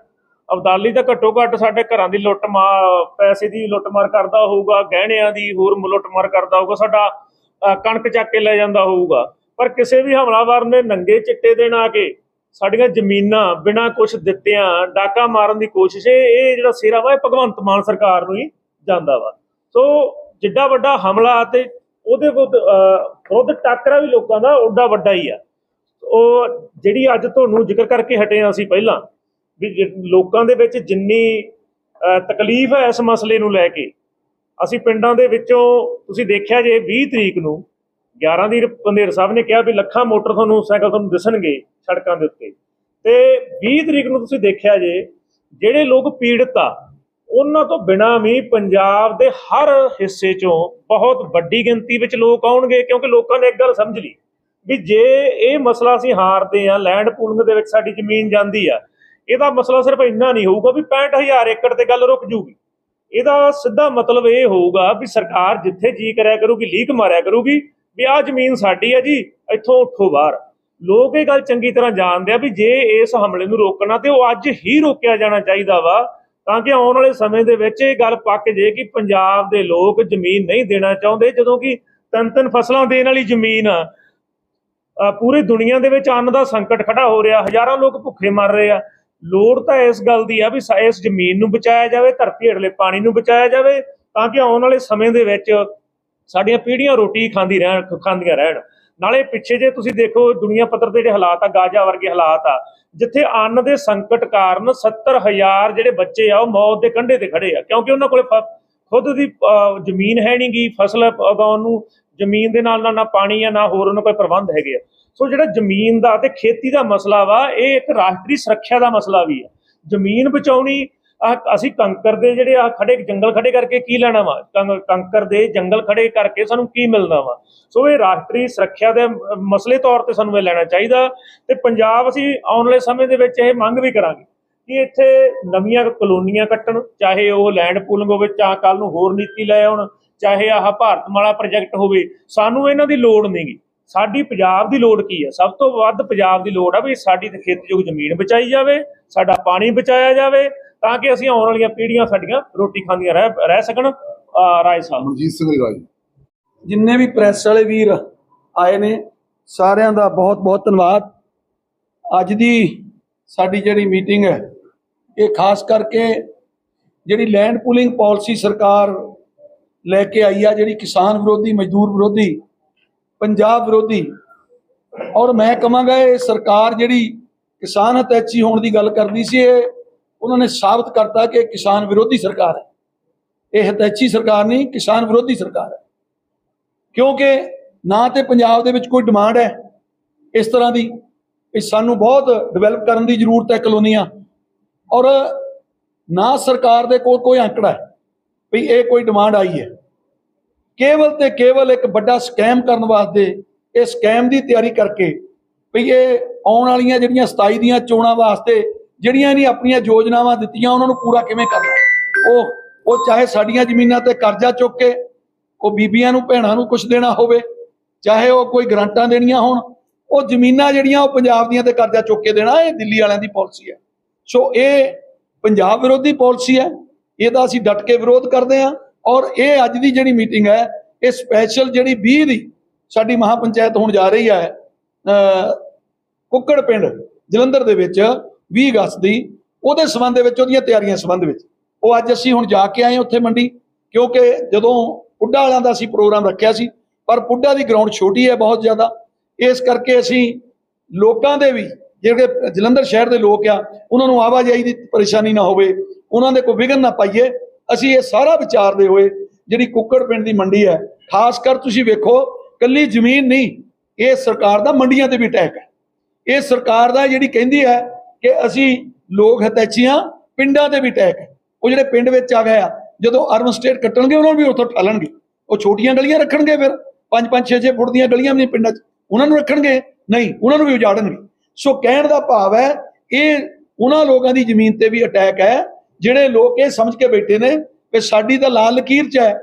C: ਅਬਦਾਲੀ ਤਾਂ ਘੱਟੋ ਘੱਟ ਸਾਡੇ ਘਰਾਂ ਦੀ ਲੁੱਟ ਮਾਰ ਪੈਸੇ ਦੀ ਲੁੱਟਮਾਰ ਕਰਦਾ ਹੋਊਗਾ ਗਹਿਣਿਆਂ ਦੀ ਹੋਰ ਲੁੱਟਮਾਰ ਕਰਦਾ ਹੋਊਗਾ ਸਾਡਾ ਕਣਕ ਚੱਕ ਕੇ ਲੈ ਜਾਂਦਾ ਹੋਊਗਾ। ਪਰ ਕਿਸੇ ਵੀ ਹਮਲਾਵਰ ਨੇ ਨੰਗੇ ਚਿੱਟੇ ਦੇ ਆ ਕੇ ਸਾਡੀਆਂ ਜ਼ਮੀਨਾਂ ਬਿਨਾਂ ਕੁਝ ਦਿੱਤਿਆਂ ਡਾਕਾ ਮਾਰਨ ਦੀ ਕੋਸ਼ਿਸ਼ ਇਹ ਜਿਹੜਾ ਸਿਰਾ ਵਾ ਇਹ ਭਗਵੰਤ ਮਾਨ ਸਰਕਾਰ ਨੂੰ ਹੀ ਜਾਂਦਾ ਵਾ। ਸੋ ਜਿੱਡਾ ਵੱਡਾ ਹਮਲਾ ਤੇ ਉਹਦੇ ਵਿਰੁੱਧ ਅ, ਵਿਰੁੱਧ ਟਾਕਰਾ ਵੀ ਲੋਕਾਂ ਦਾ ਓਡਾ ਵੱਡਾ ਹੀ ਆ। ਉਹ ਜਿਹੜੀ ਅੱਜ ਤੁਹਾਨੂੰ ਜ਼ਿਕਰ ਕਰਕੇ ਹਟੇ ਹਾਂ ਅਸੀਂ ਪਹਿਲਾਂ ਵੀ ਜਿ- ਲੋਕਾਂ ਦੇ ਵਿੱਚ ਜਿੰਨੀ ਤਕਲੀਫ ਹੈ ਇਸ ਮਸਲੇ ਨੂੰ ਲੈ ਕੇ, ਅਸੀਂ ਪਿੰਡਾਂ ਦੇ ਵਿੱਚੋਂ, ਤੁਸੀਂ ਦੇਖਿਆ ਜੇ 20 ਤਰੀਕ ਨੂੰ 11 ਦੀ ਪੰਦੇਰ ਸਾਹਿਬ ਨੇ ਕਿਹਾ ਵੀ ਲੱਖਾਂ ਮੋਟਰ ਤੁਹਾਨੂੰ, ਸਾਈਕਲ ਤੁਹਾਨੂੰ ਦਿਸਣਗੇ ਸੜਕਾਂ ਦੇ ਉੱਤੇ। ਤੇ 20 ਤਰੀਕ ਨੂੰ ਤੁਸੀਂ ਦੇਖਿਆ ਜੇ, ਜਿਹੜੇ ਲੋਕ ਪੀੜਤ ਆ, ਉਹਨਾਂ ਤੋਂ ਬਿਨਾਂ ਵੀ ਪੰਜਾਬ ਦੇ ਹਰ ਹਿੱਸੇ ਚੋਂ ਬਹੁਤ ਵੱਡੀ ਗਿਣਤੀ ਵਿੱਚ ਲੋਕ ਆਉਣਗੇ, ਕਿਉਂਕਿ ਲੋਕਾਂ ਨੇ ਇੱਕ ਗੱਲ ਸਮਝ ਲਈ, ਵੀ ਜੇ ਇਹ ਮਸਲਾ ਅਸੀਂ ਹਾਰਦੇ ਆ ਲੈਂਡ ਪੂਲਿੰਗ ਦੇ ਵਿੱਚ ਸਾਡੀ ਜ਼ਮੀਨ ਜਾਂਦੀ ਆ ਇਹਦਾ ਮਸਲਾ ਸਿਰਫ ਇੰਨਾ ਨਹੀਂ ਹੋਊਗਾ ਵੀ 65000 ਏਕੜ ਤੇ ਗੱਲ ਰੁਕ ਜੂਗੀ। ਇਹਦਾ ਸਿੱਧਾ ਮਤਲਬ ਇਹ ਹੋਊਗਾ ਵੀ ਸਰਕਾਰ ਜਿੱਥੇ ਜੀ ਕਰਿਆ ਕਰੂਗੀ, ਲੀਕ ਮਾਰਿਆ ਕਰੂਗੀ ਵੀ ਆਹ ਜ਼ਮੀਨ ਸਾਡੀ ਹੈ ਜੀ, ਇੱਥੋਂ ਉੱਠੋ ਬਾਹਰ। ਲੋਕ ਇਹ ਗੱਲ ਚੰਗੀ ਤਰ੍ਹਾਂ ਜਾਣਦੇ ਆ ਵੀ ਜੇ ਇਸ ਹਮਲੇ ਨੂੰ ਰੋਕਣਾ ਤੇ ਉਹ ਅੱਜ ਹੀ ਰੋਕਿਆ ਜਾਣਾ ਚਾਹੀਦਾ ਵਾ, ਤਾਂ ਕਿ ਆਉਣ ਵਾਲੇ ਸਮੇਂ ਦੇ ਵਿੱਚ ਇਹ ਗੱਲ ਪੱਕ ਜੇ ਕਿ ਪੰਜਾਬ ਦੇ ਲੋਕ ਜ਼ਮੀਨ ਨਹੀਂ ਦੇਣਾ ਚਾਹੁੰਦੇ, ਜਦੋਂ ਕਿ ਤਿੰਨ ਤਿੰਨ ਫਸਲਾਂ ਦੇਣ ਵਾਲੀ ਜ਼ਮੀਨ ਆ। ਪੂਰੀ ਦੁਨੀਆ ਦੇ ਵਿੱਚ ਅੰਨ ਦਾ ਸੰਕਟ ਖੜਾ ਹੋ ਰਿਹਾ, ਹਜ਼ਾਰਾਂ ਲੋਕ ਭੁੱਖੇ ਮਰ ਰਹੇ ਆ। ਲੋੜ ਤਾਂ ਇਸ ਗੱਲ ਦੀ ਆ ਵੀ ਇਸ ਜ਼ਮੀਨ ਨੂੰ ਬਚਾਇਆ ਜਾਵੇ ਧਰਤੀ ਹੇਠਲੇ ਪਾਣੀ ਨੂੰ ਬਚਾਇਆ ਜਾਵੇ ਤਾਂ ਕਿ ਆਉਣ ਵਾਲੇ ਸਮੇਂ ਦੇ ਵਿੱਚ ਸਾਡੀਆਂ ਪੀੜ੍ਹੀਆਂ ਰੋਟੀ ਖਾਂਦੀ ਰਹਿਣ ਖਾਂਦੀਆਂ ਰਹਿਣ। ਨਾਲੇ ਪਿੱਛੇ ਜੇ ਤੁਸੀਂ ਦੇਖੋ ਦੁਨੀਆ ਪੱਧਰ ਦੇ ਜਿਹੜੇ ਹਾਲਾਤ ਆ ਗਾਜ਼ਾ ਵਰਗੇ ਹਾਲਾਤ ਆ ਜਿੱਥੇ ਅੰਨ ਦੇ ਸੰਕਟ ਕਾਰਨ 70000 ਜਿਹੜੇ ਬੱਚੇ ਆ ਉਹ ਮੌਤ ਦੇ ਕੰਢੇ ਤੇ ਖੜੇ ਆ। ਕਿਉਂਕਿ ਉਹਨਾਂ ਕੋਲੇ ਖੁਦ ਦੀ ਅਹ, ਜ਼ਮੀਨ ਹੈ ਨਹੀਂ ਗੀ ਫਸਲ ਉਗਾਉਣ ਨੂੰ ਜ਼ਮੀਨ ਦੇ ਨਾਲ ਨਾਲ ਨਾ ਪਾਣੀ ਆ ਨਾ ਹੋਰ ਉਹਨਾਂ ਕੋਈ ਪ੍ਰਬੰਧ ਹੈਗੇ ਆ। ਸੋ ਜਿਹੜਾ ਜ਼ਮੀਨ ਦਾ ਤੇ ਖੇਤੀ ਦਾ ਮਸਲਾ ਵਾ, ਇਹ ਇੱਕ ਰਾਸ਼ਟਰੀ ਸੁਰੱਖਿਆ ਦਾ ਮਸਲਾ ਵੀ ਆ। ਜ਼ਮੀਨ ਬਚਾਉਣੀ ਆ ਅਸੀਂ ਕੰਕਰ ਦੇ ਜਿਹੜੇ ਆ ਖੜੇ ਜੰਗਲ ਖੜੇ ਕਰਕੇ ਕੀ ਲੈਣਾ ਵਾ? ਕੰਕਰ ਦੇ ਜੰਗਲ ਖੜੇ ਕਰਕੇ ਸਾਨੂੰ ਕੀ ਮਿਲਣਾ ਵਾ? ਸੋ ਇਹ ਰਾਸ਼ਟਰੀ ਸੁਰੱਖਿਆ ਦੇ ਮਸਲੇ ਤੌਰ ਤੇ ਸਾਨੂੰ ਇਹ ਲੈਣਾ ਚਾਹੀਦਾ। ਤੇ ਪੰਜਾਬ ਅਸੀਂ ਆਉਣ ਵਾਲੇ ਸਮੇਂ ਦੇ ਵਿੱਚ ਇਹ ਮੰਗ ਵੀ ਕਰਾਂਗੇ ਕਿ ਇੱਥੇ ਨਵੀਆਂ ਕਲੋਨੀਆਂ ਕੱਟਣ, ਚਾਹੇ ਉਹ ਲੈਂਡ ਪੂਲਿੰਗ ਹੋਵੇ ਚਾਹ ਕੱਲ ਨੂੰ ਹੋਰ ਨੀਤੀ ਲੈ ਆਉਣ, ਚਾਹੇ ਆਹ ਭਾਰਤਮਾਲਾ ਪ੍ਰੋਜੈਕਟ ਹੋਵੇ, ਸਾਨੂੰ ਇਹਨਾਂ ਦੀ ਲੋੜ ਨਹੀਂਗੀ ਸਾਡੀ ਪੰਜਾਬ ਦੀ ਲੋੜ ਕੀ ਹੈ? ਸਭ ਤੋਂ ਵੱਧ ਪੰਜਾਬ ਦੀ ਲੋੜ ਆ ਵੀ ਸਾਡੀ ਤੇ ਖੇਤੀਯੋਗ ਜ਼ਮੀਨ ਬਚਾਈ ਜਾਵੇ ਸਾਡਾ ਪਾਣੀ ਬਚਾਇਆ ਜਾਵੇ ਤਾਂ ਕਿ ਅਸੀਂ ਆਉਣ ਵਾਲੀਆਂ ਪੀੜ੍ਹੀਆਂ ਸਾਡੀਆਂ ਰੋਟੀ ਖਾਂਦੀਆਂ ਰਹਿ ਰਹਿ ਸਕਣ ਰਾਏ ਸਾਹਿਬ।
D: ਮਨਜੀਤ ਸਿੰਘ ਰਾਜ।
E: ਜਿੰਨੇ ਵੀ ਪ੍ਰੈਸ ਵਾਲੇ ਵੀਰ ਆਏ ਨੇ ਸਾਰਿਆਂ ਦਾ ਬਹੁਤ ਬਹੁਤ ਧੰਨਵਾਦ। ਅੱਜ ਦੀ ਸਾਡੀ ਜਿਹੜੀ ਮੀਟਿੰਗ ਹੈ ਇਹ ਖਾਸ ਕਰਕੇ ਜਿਹੜੀ ਲੈਂਡ ਪੂਲਿੰਗ ਪਾਲਿਸੀ ਸਰਕਾਰ ਲੈ ਕੇ ਆਈ ਆ ਜਿਹੜੀ ਕਿਸਾਨ ਵਿਰੋਧੀ ਮਜ਼ਦੂਰ ਵਿਰੋਧੀ ਪੰਜਾਬ ਵਿਰੋਧੀ। ਔਰ ਮੈਂ ਕਹਾਂਗਾ ਇਹ ਸਰਕਾਰ ਜਿਹੜੀ ਕਿਸਾਨ ਹਤੈਚੀ ਹੋਣ ਦੀ ਗੱਲ ਕਰਦੀ ਸੀ, ਇਹ ਉਹਨਾਂ ਨੇ ਸਾਬਤ ਕਰਤਾ ਕਿ ਕਿਸਾਨ ਵਿਰੋਧੀ ਸਰਕਾਰ ਹੈ। ਇਹ ਹਤੈਚੀ ਸਰਕਾਰ ਨਹੀਂ, ਕਿਸਾਨ ਵਿਰੋਧੀ ਸਰਕਾਰ ਹੈ। ਕਿਉਂਕਿ ਨਾ ਤੇ ਪੰਜਾਬ ਦੇ ਵਿੱਚ ਕੋਈ ਡਿਮਾਂਡ ਹੈ। ਇਸ ਤਰ੍ਹਾਂ ਦੀ ਇਹ ਸਾਨੂੰ ਬਹੁਤ ਡਿਵੈਲਪ ਕਰਨ ਦੀ ਜ਼ਰੂਰਤ ਹੈ ਕਲੋਨੀਆਂ। ਔਰ ਨਾ ਸਰਕਾਰ ਦੇ ਕੋਲ ਕੋਈ ਅੰਕੜਾ ਹੈ ਵੀ ਇਹ ਕੋਈ ਡਿਮਾਂਡ ਆਈ ਹੈ। ਕੇਵਲ ਤੇ ਕੇਵਲ ਇੱਕ ਵੱਡਾ ਸਕੈਮ ਕਰਨ ਵਾਸਤੇ ਇਹ ਸਕੈਮ ਦੀ ਤਿਆਰੀ ਕਰਕੇ ਵੀ ਇਹ ਆਉਣ ਵਾਲੀਆਂ ਜਿਹੜੀਆਂ 27 ਦੀਆਂ ਚੋਣਾਂ ਵਾਸਤੇ ਜਿਹੜੀਆਂ ਇਹਨੀ ਆਪਣੀਆਂ ਯੋਜਨਾਵਾਂ ਦਿੱਤੀਆਂ, ਉਹਨਾਂ ਨੂੰ ਪੂਰਾ ਕਿਵੇਂ ਕਰਨਾ? ਉਹ ਉਹ ਚਾਹੇ ਸਾਡੀਆਂ ਜ਼ਮੀਨਾਂ ਤੇ ਕਰਜ਼ਾ ਚੁੱਕ ਕੇ ਉਹ ਬੀਬੀਆਂ ਨੂੰ, ਭੈਣਾਂ ਨੂੰ ਕੁਝ ਦੇਣਾ ਹੋਵੇ, ਚਾਹੇ ਉਹ ਕੋਈ ਗਰੰਟਾਂ ਦੇਣੀਆਂ ਹੋਣ, ਉਹ ਜ਼ਮੀਨਾਂ ਜਿਹੜੀਆਂ ਉਹ ਪੰਜਾਬ ਦੀਆਂ ਤੇ ਕਰਜ਼ਾ ਚੁੱਕ ਕੇ ਦੇਣਾ, ਇਹ ਦਿੱਲੀ ਵਾਲਿਆਂ ਦੀ ਪਾਲਿਸੀ ਹੈ। ਸੋ ਇਹ ਪੰਜਾਬ ਵਿਰੋਧੀ ਪਾਲਿਸੀ ਹੈ, ਇਹਦਾ ਅਸੀਂ ਡਟ ਕੇ ਵਿਰੋਧ ਕਰਦੇ ਹਾਂ। ਔਰ ਇਹ ਅੱਜ ਦੀ ਜਿਹੜੀ ਮੀਟਿੰਗ ਹੈ, ਇਹ ਸਪੈਸ਼ਲ ਜਿਹੜੀ 20 ਦੀ ਸਾਡੀ ਮਹਾਪੰਚਾਇਤ ਹੋਣ ਜਾ ਰਹੀ ਹੈ ਕੁੱਕੜ ਪਿੰਡ, ਜਲੰਧਰ ਦੇ ਵਿੱਚ 20 ਅਗਸਤ ਦੀ, ਉਹਦੇ ਸੰਬੰਧ ਦੇ ਵਿੱਚ, ਉਹਦੀਆਂ ਤਿਆਰੀਆਂ ਸੰਬੰਧ ਵਿੱਚ। ਉਹ ਅੱਜ ਅਸੀਂ ਹੁਣ ਜਾ ਕੇ ਆਏ ਉੱਥੇ ਮੰਡੀ, ਕਿਉਂਕਿ ਜਦੋਂ ਪੁੱਡਾ ਵਾਲਿਆਂ ਦਾ ਅਸੀਂ ਪ੍ਰੋਗਰਾਮ ਰੱਖਿਆ ਸੀ, ਪਰ ਪੁੱਡਾ ਦੀ ਗਰਾਊਂਡ ਛੋਟੀ ਹੈ ਬਹੁਤ ਜ਼ਿਆਦਾ। ਇਸ ਕਰਕੇ ਅਸੀਂ ਲੋਕਾਂ ਦੇ ਵੀ, ਜਿਹੜੇ ਜਲੰਧਰ ਸ਼ਹਿਰ ਦੇ ਲੋਕ ਆ, ਉਹਨਾਂ ਨੂੰ ਆਵਾਜਾਈ ਦੀ ਪਰੇਸ਼ਾਨੀ ਨਾ ਹੋਵੇ, ਉਹਨਾਂ ਦੇ ਕੋਈ ਵਿਘਨ ਨਾ ਪਾਈਏ। ਅਸੀਂ ਇਹ ਸਾਰਾ ਵਿਚਾਰਦੇ ਹੋਏ ਜਿਹੜੀ ਕੁੱਕੜ ਪਿੰਡ ਦੀ ਮੰਡੀ ਹੈ, ਖਾਸ ਕਰ ਤੁਸੀਂ ਵੇਖੋ, ਕੱਲੀ ਜ਼ਮੀਨ ਨਹੀਂ, ਇਹ ਸਰਕਾਰ ਦਾ ਮੰਡੀਆਂ ਤੇ ਵੀ ਅਟੈਕ ਹੈ। ਇਹ ਸਰਕਾਰ ਦਾ ਜਿਹੜੀ ਕਹਿੰਦੀ ਹੈ ਕਿ ਅਸੀਂ ਲੋਕ ਹਤੈਚੀਆਂ ਪਿੰਡਾਂ ਤੇ ਵੀ ਅਟੈਕ ਹੈ। ਉਹ ਜਿਹੜੇ ਪਿੰਡ ਵਿੱਚ ਆ ਗਏ ਆ, ਜਦੋਂ ਅਰਬਨ ਸਟੇਟ ਕੱਟਣਗੇ, ਉਹਨਾਂ ਨੂੰ ਵੀ ਉੱਥੋਂ ਠਾਲਣਗੇ। ਉਹ ਛੋਟੀਆਂ ਗਲੀਆਂ ਰੱਖਣਗੇ ਫਿਰ 5 5 6 6 ਫੁੱਟ ਦੀਆਂ ਗਲੀਆਂ ਵੀ ਨਹੀਂ ਪਿੰਡਾਂ 'ਚ, ਉਹਨਾਂ ਨੂੰ ਰੱਖਣਗੇ? ਨਹੀਂ, ਉਹਨਾਂ ਨੂੰ ਵੀ ਉਜਾੜਨਗੇ। ਸੋ ਕਹਿਣ ਦਾ ਭਾਵ ਹੈ, ਇਹ ਉਹਨਾਂ ਲੋਕਾਂ ਦੀ ਜ਼ਮੀਨ ਤੇ ਵੀ ਅਟੈਕ ਹੈ ਜਿਹੜੇ ਲੋਕ ਇਹ ਸਮਝ ਕੇ ਬੈਠੇ ਨੇ ਕਿ ਸਾਡੀ ਤਾਂ ਲਾਲ ਲਕੀਰ 'ਚ ਹੈ।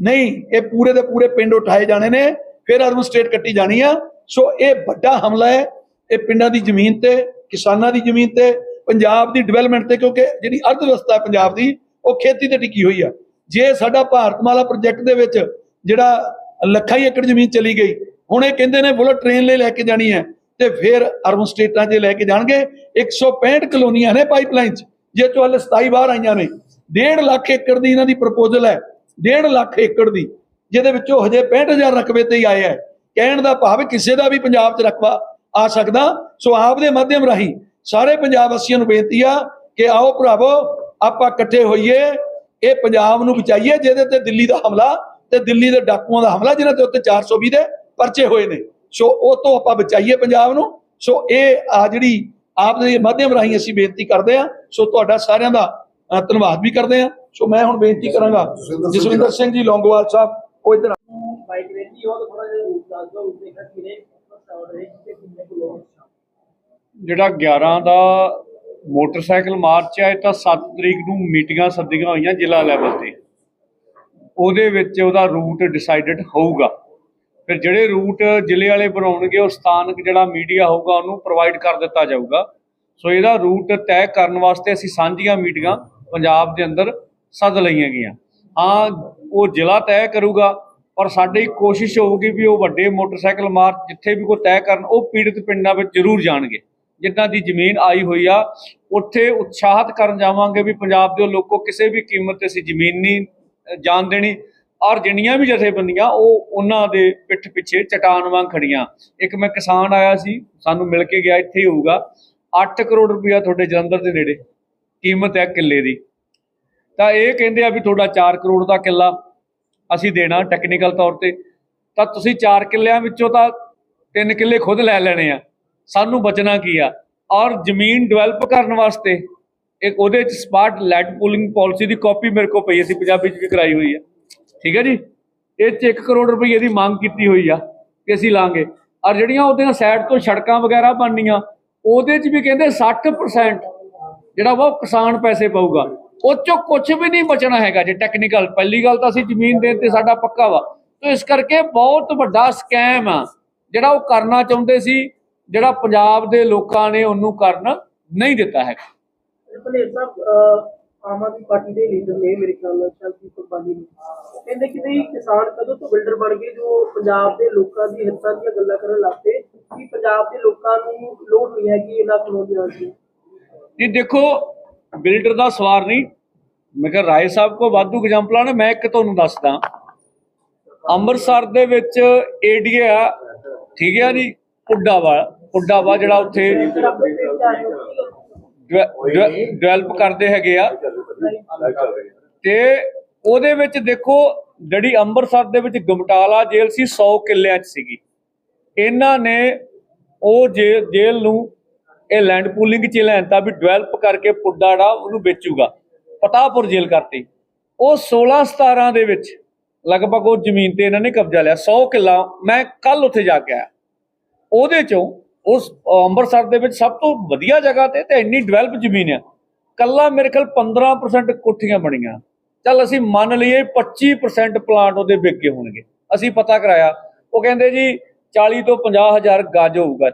E: ਨਹੀਂ, ਇਹ ਪੂਰੇ ਦੇ ਪੂਰੇ ਪਿੰਡ ਉਠਾਏ ਜਾਣੇ ਨੇ, ਫਿਰ ਅਰਬਨ ਸਟੇਟ ਕੱਟੀ ਜਾਣੀ ਆ। ਸੋ ਇਹ ਵੱਡਾ ਹਮਲਾ ਹੈ, ਇਹ ਪਿੰਡਾਂ ਦੀ ਜ਼ਮੀਨ ਤੇ, ਕਿਸਾਨਾਂ ਦੀ ਜ਼ਮੀਨ ਤੇ, ਪੰਜਾਬ ਦੀ ਡਿਵੈਲਪਮੈਂਟ ਤੇ, ਕਿਉਂਕਿ ਜਿਹੜੀ ਅਰਥ ਵਿਵਸਥਾ ਹੈ ਪੰਜਾਬ ਦੀ, ਉਹ ਖੇਤੀ ਤੇ ਟਿਕੀ ਹੋਈ ਆ। ਜੇ ਸਾਡਾ ਭਾਰਤਮਾਲਾ ਪ੍ਰੋਜੈਕਟ ਦੇ ਵਿੱਚ ਜਿਹੜਾ ਲੱਖਾਂ ਹੀ ਏਕੜ ਜ਼ਮੀਨ ਚਲੀ ਗਈ, ਹੁਣ ਇਹ ਕਹਿੰਦੇ ਨੇ ਬੁਲਟ ਟ੍ਰੇਨ ਲਈ ਲੈ ਕੇ ਜਾਣੀ ਹੈ, ਤੇ ਫਿਰ ਅਰਬਨ ਸਟੇਟਾਂ 'ਚ ਲੈ ਕੇ ਜਾਣਗੇ। 165 ਕਲੋਨੀਆਂ ਨੇ ਪਾਈਪਲਾਈਨ 'ਚ। ਜੇ ਚੋਂ ਹਲੇ 27 ਬਾਹਰ ਆਈਆਂ ਨੇ 1.5 ਲੱਖ ਏਕੜ ਦੀ ਇਹਨਾਂ ਦੀ ਪ੍ਰਪੋਜ਼ਲ ਹੈ 1.5 ਲੱਖ ਏਕੜ ਦੀ, ਜਿਹਦੇ ਵਿੱਚੋਂ ਹਜੇ 65000 ਰਕਬੇ ਤੇ ਹੀ ਆਏ ਹੈ। ਕਹਿਣ ਦਾ ਭਾਵ ਕਿਸੇ ਦਾ ਵੀ ਪੰਜਾਬ 'ਚ ਰਕਬਾ ਆ ਸਕਦਾ, ਸੋ ਆਪ ਦੇ ਮਾਧਿਅਮ ਰਾਹੀਂ ਸਾਰੇ ਪੰਜਾਬ ਵਾਸੀਆਂ ਨੂੰ ਬੇਨਤੀ ਆ ਕਿ ਆਓ ਭਰਾਵੋ, ਆਪਾਂ ਇਕੱਠੇ ਹੋਈਏ, ਇਹ ਪੰਜਾਬ ਨੂੰ ਬਚਾਈਏ, ਜਿਹਦੇ ਤੇ ਦਿੱਲੀ ਦਾ ਹਮਲਾ ਤੇ ਦਿੱਲੀ ਦੇ ਡਾਕੂਆਂ ਦਾ ਹਮਲਾ, ਜਿਹਨਾਂ ਦੇ ਉੱਤੇ 420 ਦੇ ਪਰਚੇ ਹੋਏ ਨੇ। ਸੋ ਉਹ ਤੋਂ ਆਪਾਂ ਬਚਾਈਏ ਪੰਜਾਬ ਨੂੰ। ਸੋ ਇਹ ਆ ਜਿਹੜੀ ਆਪ ਦੇ ਮਾਧਿਅਮ ਰਾਹੀਂ ਅਸੀਂ ਬੇਨਤੀ ਕਰਦੇ ਆ ਸੋ ਤੁਹਾਡਾ ਸਾਰਿਆਂ ਦਾ ਧੰਨਵਾਦ ਵੀ ਕਰਦੇ ਆ ਸੋ ਮੈਂ ਹੁਣ ਬੇਨਤੀ ਕਰਾਂਗਾ
D: ਜਸਵਿੰਦਰ ਸਿੰਘ
E: ਜੀ ਲੌਂਗੋਵਾਲ ਸਾਹਿਬ ਉਹ ਇੱਧਰ
B: ਜਿਹੜਾ 11 ਦਾ ਮੋਟਰਸਾਈਕਲ ਮਾਰਚ ਹੈ ਇਹ ਤਾਂ 7 ਤਰੀਕ ਨੂੰ ਮੀਟਿੰਗਾਂ ਸੱਦੀਆਂ ਹੋਈਆਂ ਜ਼ਿਲ੍ਹਾ ਲੈਵਲ ਤੇ। ਉਹਦੇ ਵਿੱਚ ਉਹਦਾ ਰੂਟ ਡਿਸਾਈਡਡ ਹੋਊਗਾ। ਫਿਰ ਜਿਹੜੇ ਰੂਟ ਜ਼ਿਲ੍ਹੇ ਵਾਲੇ ਬਣਾਉਣਗੇ, ਉਹ ਸਥਾਨਕ ਜਿਹੜਾ ਮੀਡੀਆ ਹੋਊਗਾ, ਉਹਨੂੰ ਪ੍ਰੋਵਾਈਡ ਕਰ ਦਿੱਤਾ ਜਾਊਗਾ। ਸੋ ਇਹਦਾ ਰੂਟ ਤੈਅ ਕਰਨ ਵਾਸਤੇ ਅਸੀਂ ਸਾਂਝੀਆਂ ਮੀਟਿੰਗਾਂ ਪੰਜਾਬ ਦੇ ਅੰਦਰ ਸੱਦ ਲਈਆਂ ਗਈਆਂ। ਹਾਂ, ਉਹ ਜ਼ਿਲ੍ਹਾ ਤੈਅ ਕਰੂਗਾ, ਪਰ ਸਾਡੀ ਕੋਸ਼ਿਸ਼ ਹੋਊਗੀ ਵੀ ਉਹ ਵੱਡੇ ਮੋਟਰਸਾਈਕਲ ਮਾਰਚ ਜਿੱਥੇ ਵੀ ਕੋਈ ਤੈਅ ਕਰਨ, ਉਹ ਪੀੜਤ ਪਿੰਡਾਂ ਵਿੱਚ ਜ਼ਰੂਰ ਜਾਣਗੇ। ਜਿਨ੍ਹਾਂ ਦੀ ਜ਼ਮੀਨ ਆਈ ਹੋਈ ਆ, ਉੱਥੇ ਉਤਸ਼ਾਹਤ ਕਰਨ ਜਾਵਾਂਗੇ ਵੀ ਪੰਜਾਬ ਦੇ ਲੋਕੋ ਕਿਸੇ ਵੀ ਕੀਮਤ ਤੇ ਅਸੀਂ ਜ਼ਮੀਨ ਨਹੀਂ ਜਾਣ ਦੇਣੀ। ਔਰ ਜਿੰਨੀਆਂ ਵੀ ਜਥੇਬੰਦੀਆਂ, ਉਹ ਉਹਨਾਂ ਦੇ ਪਿੱਠ ਪਿੱਛੇ ਚਟਾਨ ਵਾਂਗ ਖੜੀਆਂ। ਇੱਕ ਮੈਂ ਕਿਸਾਨ ਆਇਆ ਸੀ, ਸਾਨੂੰ ਮਿਲ ਕੇ ਗਿਆ, ਇੱਥੇ ਹੀ ਹੋਊਗਾ। 8 ਕਰੋੜ ਰੁਪਇਆ ਤੁਹਾਡੇ ਜਲੰਧਰ ਦੇ ਨੇੜੇ। ਕੀਮਤ ਹੈ ਕਿੱਲੇ ਦੀ। ਤਾਂ ਇਹ ਕਹਿੰਦੇ ਆ ਵੀ ਤੁਹਾਡਾ 4 ਕਰੋੜ ਦਾ ਕਿੱਲਾ ਅਸੀਂ ਦੇਣਾ ਟੈਕਨੀਕਲ ਤੌਰ ਤੇ। ਤਾਂ ਤੁਸੀਂ 4 ਕਿੱਲਿਆਂ ਵਿੱਚੋਂ ਤਾਂ 3 ਕਿੱਲੇ ਖੁਦ ਲੈ ਲੈਣੇ ਆ। ਸਾਨੂੰ ਬਚਣਾ ਕੀ ਆ? ਔਰ ਜ਼ਮੀਨ ਡਿਵੈਲਪ ਕਰਨ ਵਾਸਤੇ ਇੱਕ ਉਹਦੇ ਚ ਸਪਾਟ ਲੈਂਡ ਪੂਲਿੰਗ ਪਾਲਿਸੀ ਦੀ ਕਾਪੀ ਮੇਰੇ ਕੋਲ ਪਈ ਅਸੀਂ ਪੰਜਾਬੀ ਚ ਵੀ ਕਰਾਈ ਹੋਈ ਆ ਠੀਕ ਹੈ ਜੀ? ਇਹ ਚ 1 ਕਰੋੜ ਰੁਪਏ ਦੀ ਮੰਗ ਕੀਤੀ ਹੋਈ ਆ ਕਿ ਅਸੀਂ ਲਾਂਗੇ। ਔਰ ਜਿਹੜੀਆਂ ਉਹਦੀਆਂ ਸਾਈਡ ਤੋਂ ਸੜਕਾਂ ਵਗੈਰਾ ਬਣਨੀਆਂ, ਉਹਦੇ ਚ ਵੀ ਕਹਿੰਦੇ 60% ਜਿਹੜਾ ਵਾ ਉਹ ਕਿਸਾਨ ਪੈਸੇ ਪਾਊਗਾ। ਉਹ ਚੋਂ ਕੁਝ ਵੀ ਨਹੀਂ ਬਚਣਾ ਹੈਗਾ ਜੇ ਟੈਕਨੀਕਲ ਪਹਿਲੀ ਗੱਲ ਤਾਂ ਅਸੀਂ ਜ਼ਮੀਨ ਦੇਣ ਤੇ ਸਾਡਾ ਪੱਕਾ ਵਾ। ਤੇ ਇਸ ਕਰਕੇ ਬਹੁਤ ਵੱਡਾ ਸਕੈਮ ਆ। ਜਿਹੜਾ ਉਹ ਕਰਨਾ ਚਾਹੁੰਦੇ ਸੀ, ਜਿਹੜਾ ਪੰਜਾਬ ਦੇ ਲੋਕਾਂ ਨੇ ਉਹਨੂੰ ਕਰਨ ਨਹੀਂ ਦਿੱਤਾ ਹੈਗਾ।
F: ਭਲੇ ਸਾਹਿਬ ਆਮ ਆਦਮੀ ਪਾਰਟੀ ਦੇ ਲੀਡਰ ਨੇ ਮੇਰੇ ਖਿਆਲ ਨਾਲ ਸ਼ਾਂਤੀ ਕੁਰਬਾਨੀ ਨੇ। ਕਹਿੰਦੇ ਕਿ ਵੀ ਕਿਸਾਨ ਕਦੋਂ ਤੋਂ ਬਿਲਡਰ ਬਣ ਗਏ ਜੋ ਪੰਜਾਬ ਦੇ ਲੋਕਾਂ ਦੀ ਹਿੱਤਾਂ ਦੀਆਂ ਗੱਲਾਂ ਕਰਨ ਲੱਗ ਪਏ ਕਿ ਪੰਜਾਬ ਦੇ ਲੋਕਾਂ ਨੂੰ ਲੋੜ ਨਹੀਂ ਹੈ ਕਿ ਇਹਨਾਂ ਕਾਨੂੰਨਾਂ ਦੀ
B: ਜੀ ਦੇਖੋ ਬਿਲਡਰ ਦਾ ਸਵਾਰ ਨਹੀਂ। ਮੈਂ ਕਿਹਾ ਰਾਏ ਸਾਹਿਬ ਕੋ ਵਾਧੂ ਐਗਜ਼ਾਮਪਲਾਂ ਨੇ ਮੈਂ ਇੱਕ ਤੁਹਾਨੂੰ ਦੱਸਦਾ। ਅੰਮ੍ਰਿਤਸਰ ਦੇ ਵਿੱਚ ਏਡੀਆ ਠੀਕ ਹੈ ਜੀ ਪੁੱਡਾ ਵਾ ਪੁੱਡਾ ਵਾ ਜਿਹੜਾ ਉੱਥੇ ਡਿਵੈਲਪ ਕਰਦੇ ਹੈਗੇ ਆ। ਤੇ ਉਹਦੇ ਵਿੱਚ ਦੇਖੋ ਜਿਹੜੀ ਅੰਮ੍ਰਿਤਸਰ ਦੇ ਵਿੱਚ ਗਮਟਾਲਾ ਜੇਲ੍ਹ ਸੀ 100 ਕਿੱਲਿਆਂ 'ਚ ਸੀਗੀ। ਇਹਨਾਂ ਨੇ ਉਹ ਜੇਲ੍ਹ ਨੂੰ ਇਹ ਲੈਂਡ ਪੂਲਿੰਗ ਚ ਲੈਂਦਾ ਵੀ ਡਿਵੈਲਪ ਕਰਕੇ ਪੁੱਡਾ ਜਿਹੜਾ ਉਹਨੂੰ ਵੇਚੂਗਾ। ਪਤਾਪੁਰ ਜੇਲ੍ਹ ਕਰਤੀ। ਉਹ 16 17 ਦੇ ਵਿੱਚ ਲਗਭਗ ਉਹ ਜ਼ਮੀਨ ਤੇ ਇਹਨਾਂ ਨੇ ਕਬਜ਼ਾ ਲਿਆ। 100 ਕਿੱਲਾ ਮੈਂ ਕੱਲ ਉੱਥੇ ਜਾ ਕੇ ਆਇਆ। ਉਹਦੇ ਚੋਂ ਉਸ ਅੰਮ੍ਰਿਤਸਰ ਦੇ ਵਿੱਚ ਸਭ ਤੋਂ ਵਧੀਆ ਜਗ੍ਹਾ ਤੇ ਤੇ ਇੰਨੀ ਡਿਵੈਲਪ ਜ਼ਮੀਨ ਆ। ਕੱਲਾ ਮੇਰੇ ਖਿਆਲ 15% ਕੋਠੀਆਂ ਬਣੀਆਂ। ਚੱਲ ਅਸੀਂ ਮੰਨ ਲਈਏ 25% ਪਲਾਂਟ ਉਹਦੇ ਵਿਕੇ ਹੋਣਗੇ। ਅਸੀਂ ਪਤਾ ਕਰਾਇਆ। ਉਹ ਕਹਿੰਦੇ ਜੀ 40 ਤੋਂ 50 ਹਜ਼ਾਰ ਗਜ ਹੋਊਗਾ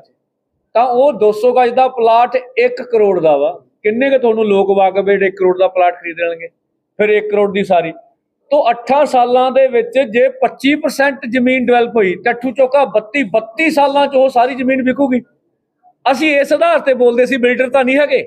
B: ਤਾਂ ਉਹ 200 ਗਜ ਦਾ ਪਲਾਟ 1 ਕਰੋੜ ਦਾ ਵਾ। ਕਿੰਨੇ ਕੁ ਤੁਹਾਨੂੰ ਲੋਕ ਵਾਕਫ ਜਿਹੜੇ 1 ਕਰੋੜ ਦਾ ਪਲਾਟ ਖਰੀਦ ਲੈਣਗੇ? ਫਿਰ 1 ਕਰੋੜ ਦੀ ਸਾਰੀ। ਤੋਂ 8 ਸਾਲਾਂ ਦੇ ਵਿੱਚ ਜੇ 25% ਜ਼ਮੀਨ ਡਿਵੈਲਪ ਹੋਈ, ਟੱਠੂ ਚੋਕਾ 32 32 ਸਾਲਾਂ ਚ ਉਹ ਸਾਰੀ ਜ਼ਮੀਨ ਵਿਕੂਗੀ। ਅਸੀਂ ਇਸ ਆਧਾਰ ਤੇ ਬੋਲਦੇ ਸੀ, ਬਿਲਡਰ ਤਾਂ ਨਹੀਂ ਹੈਗੇ।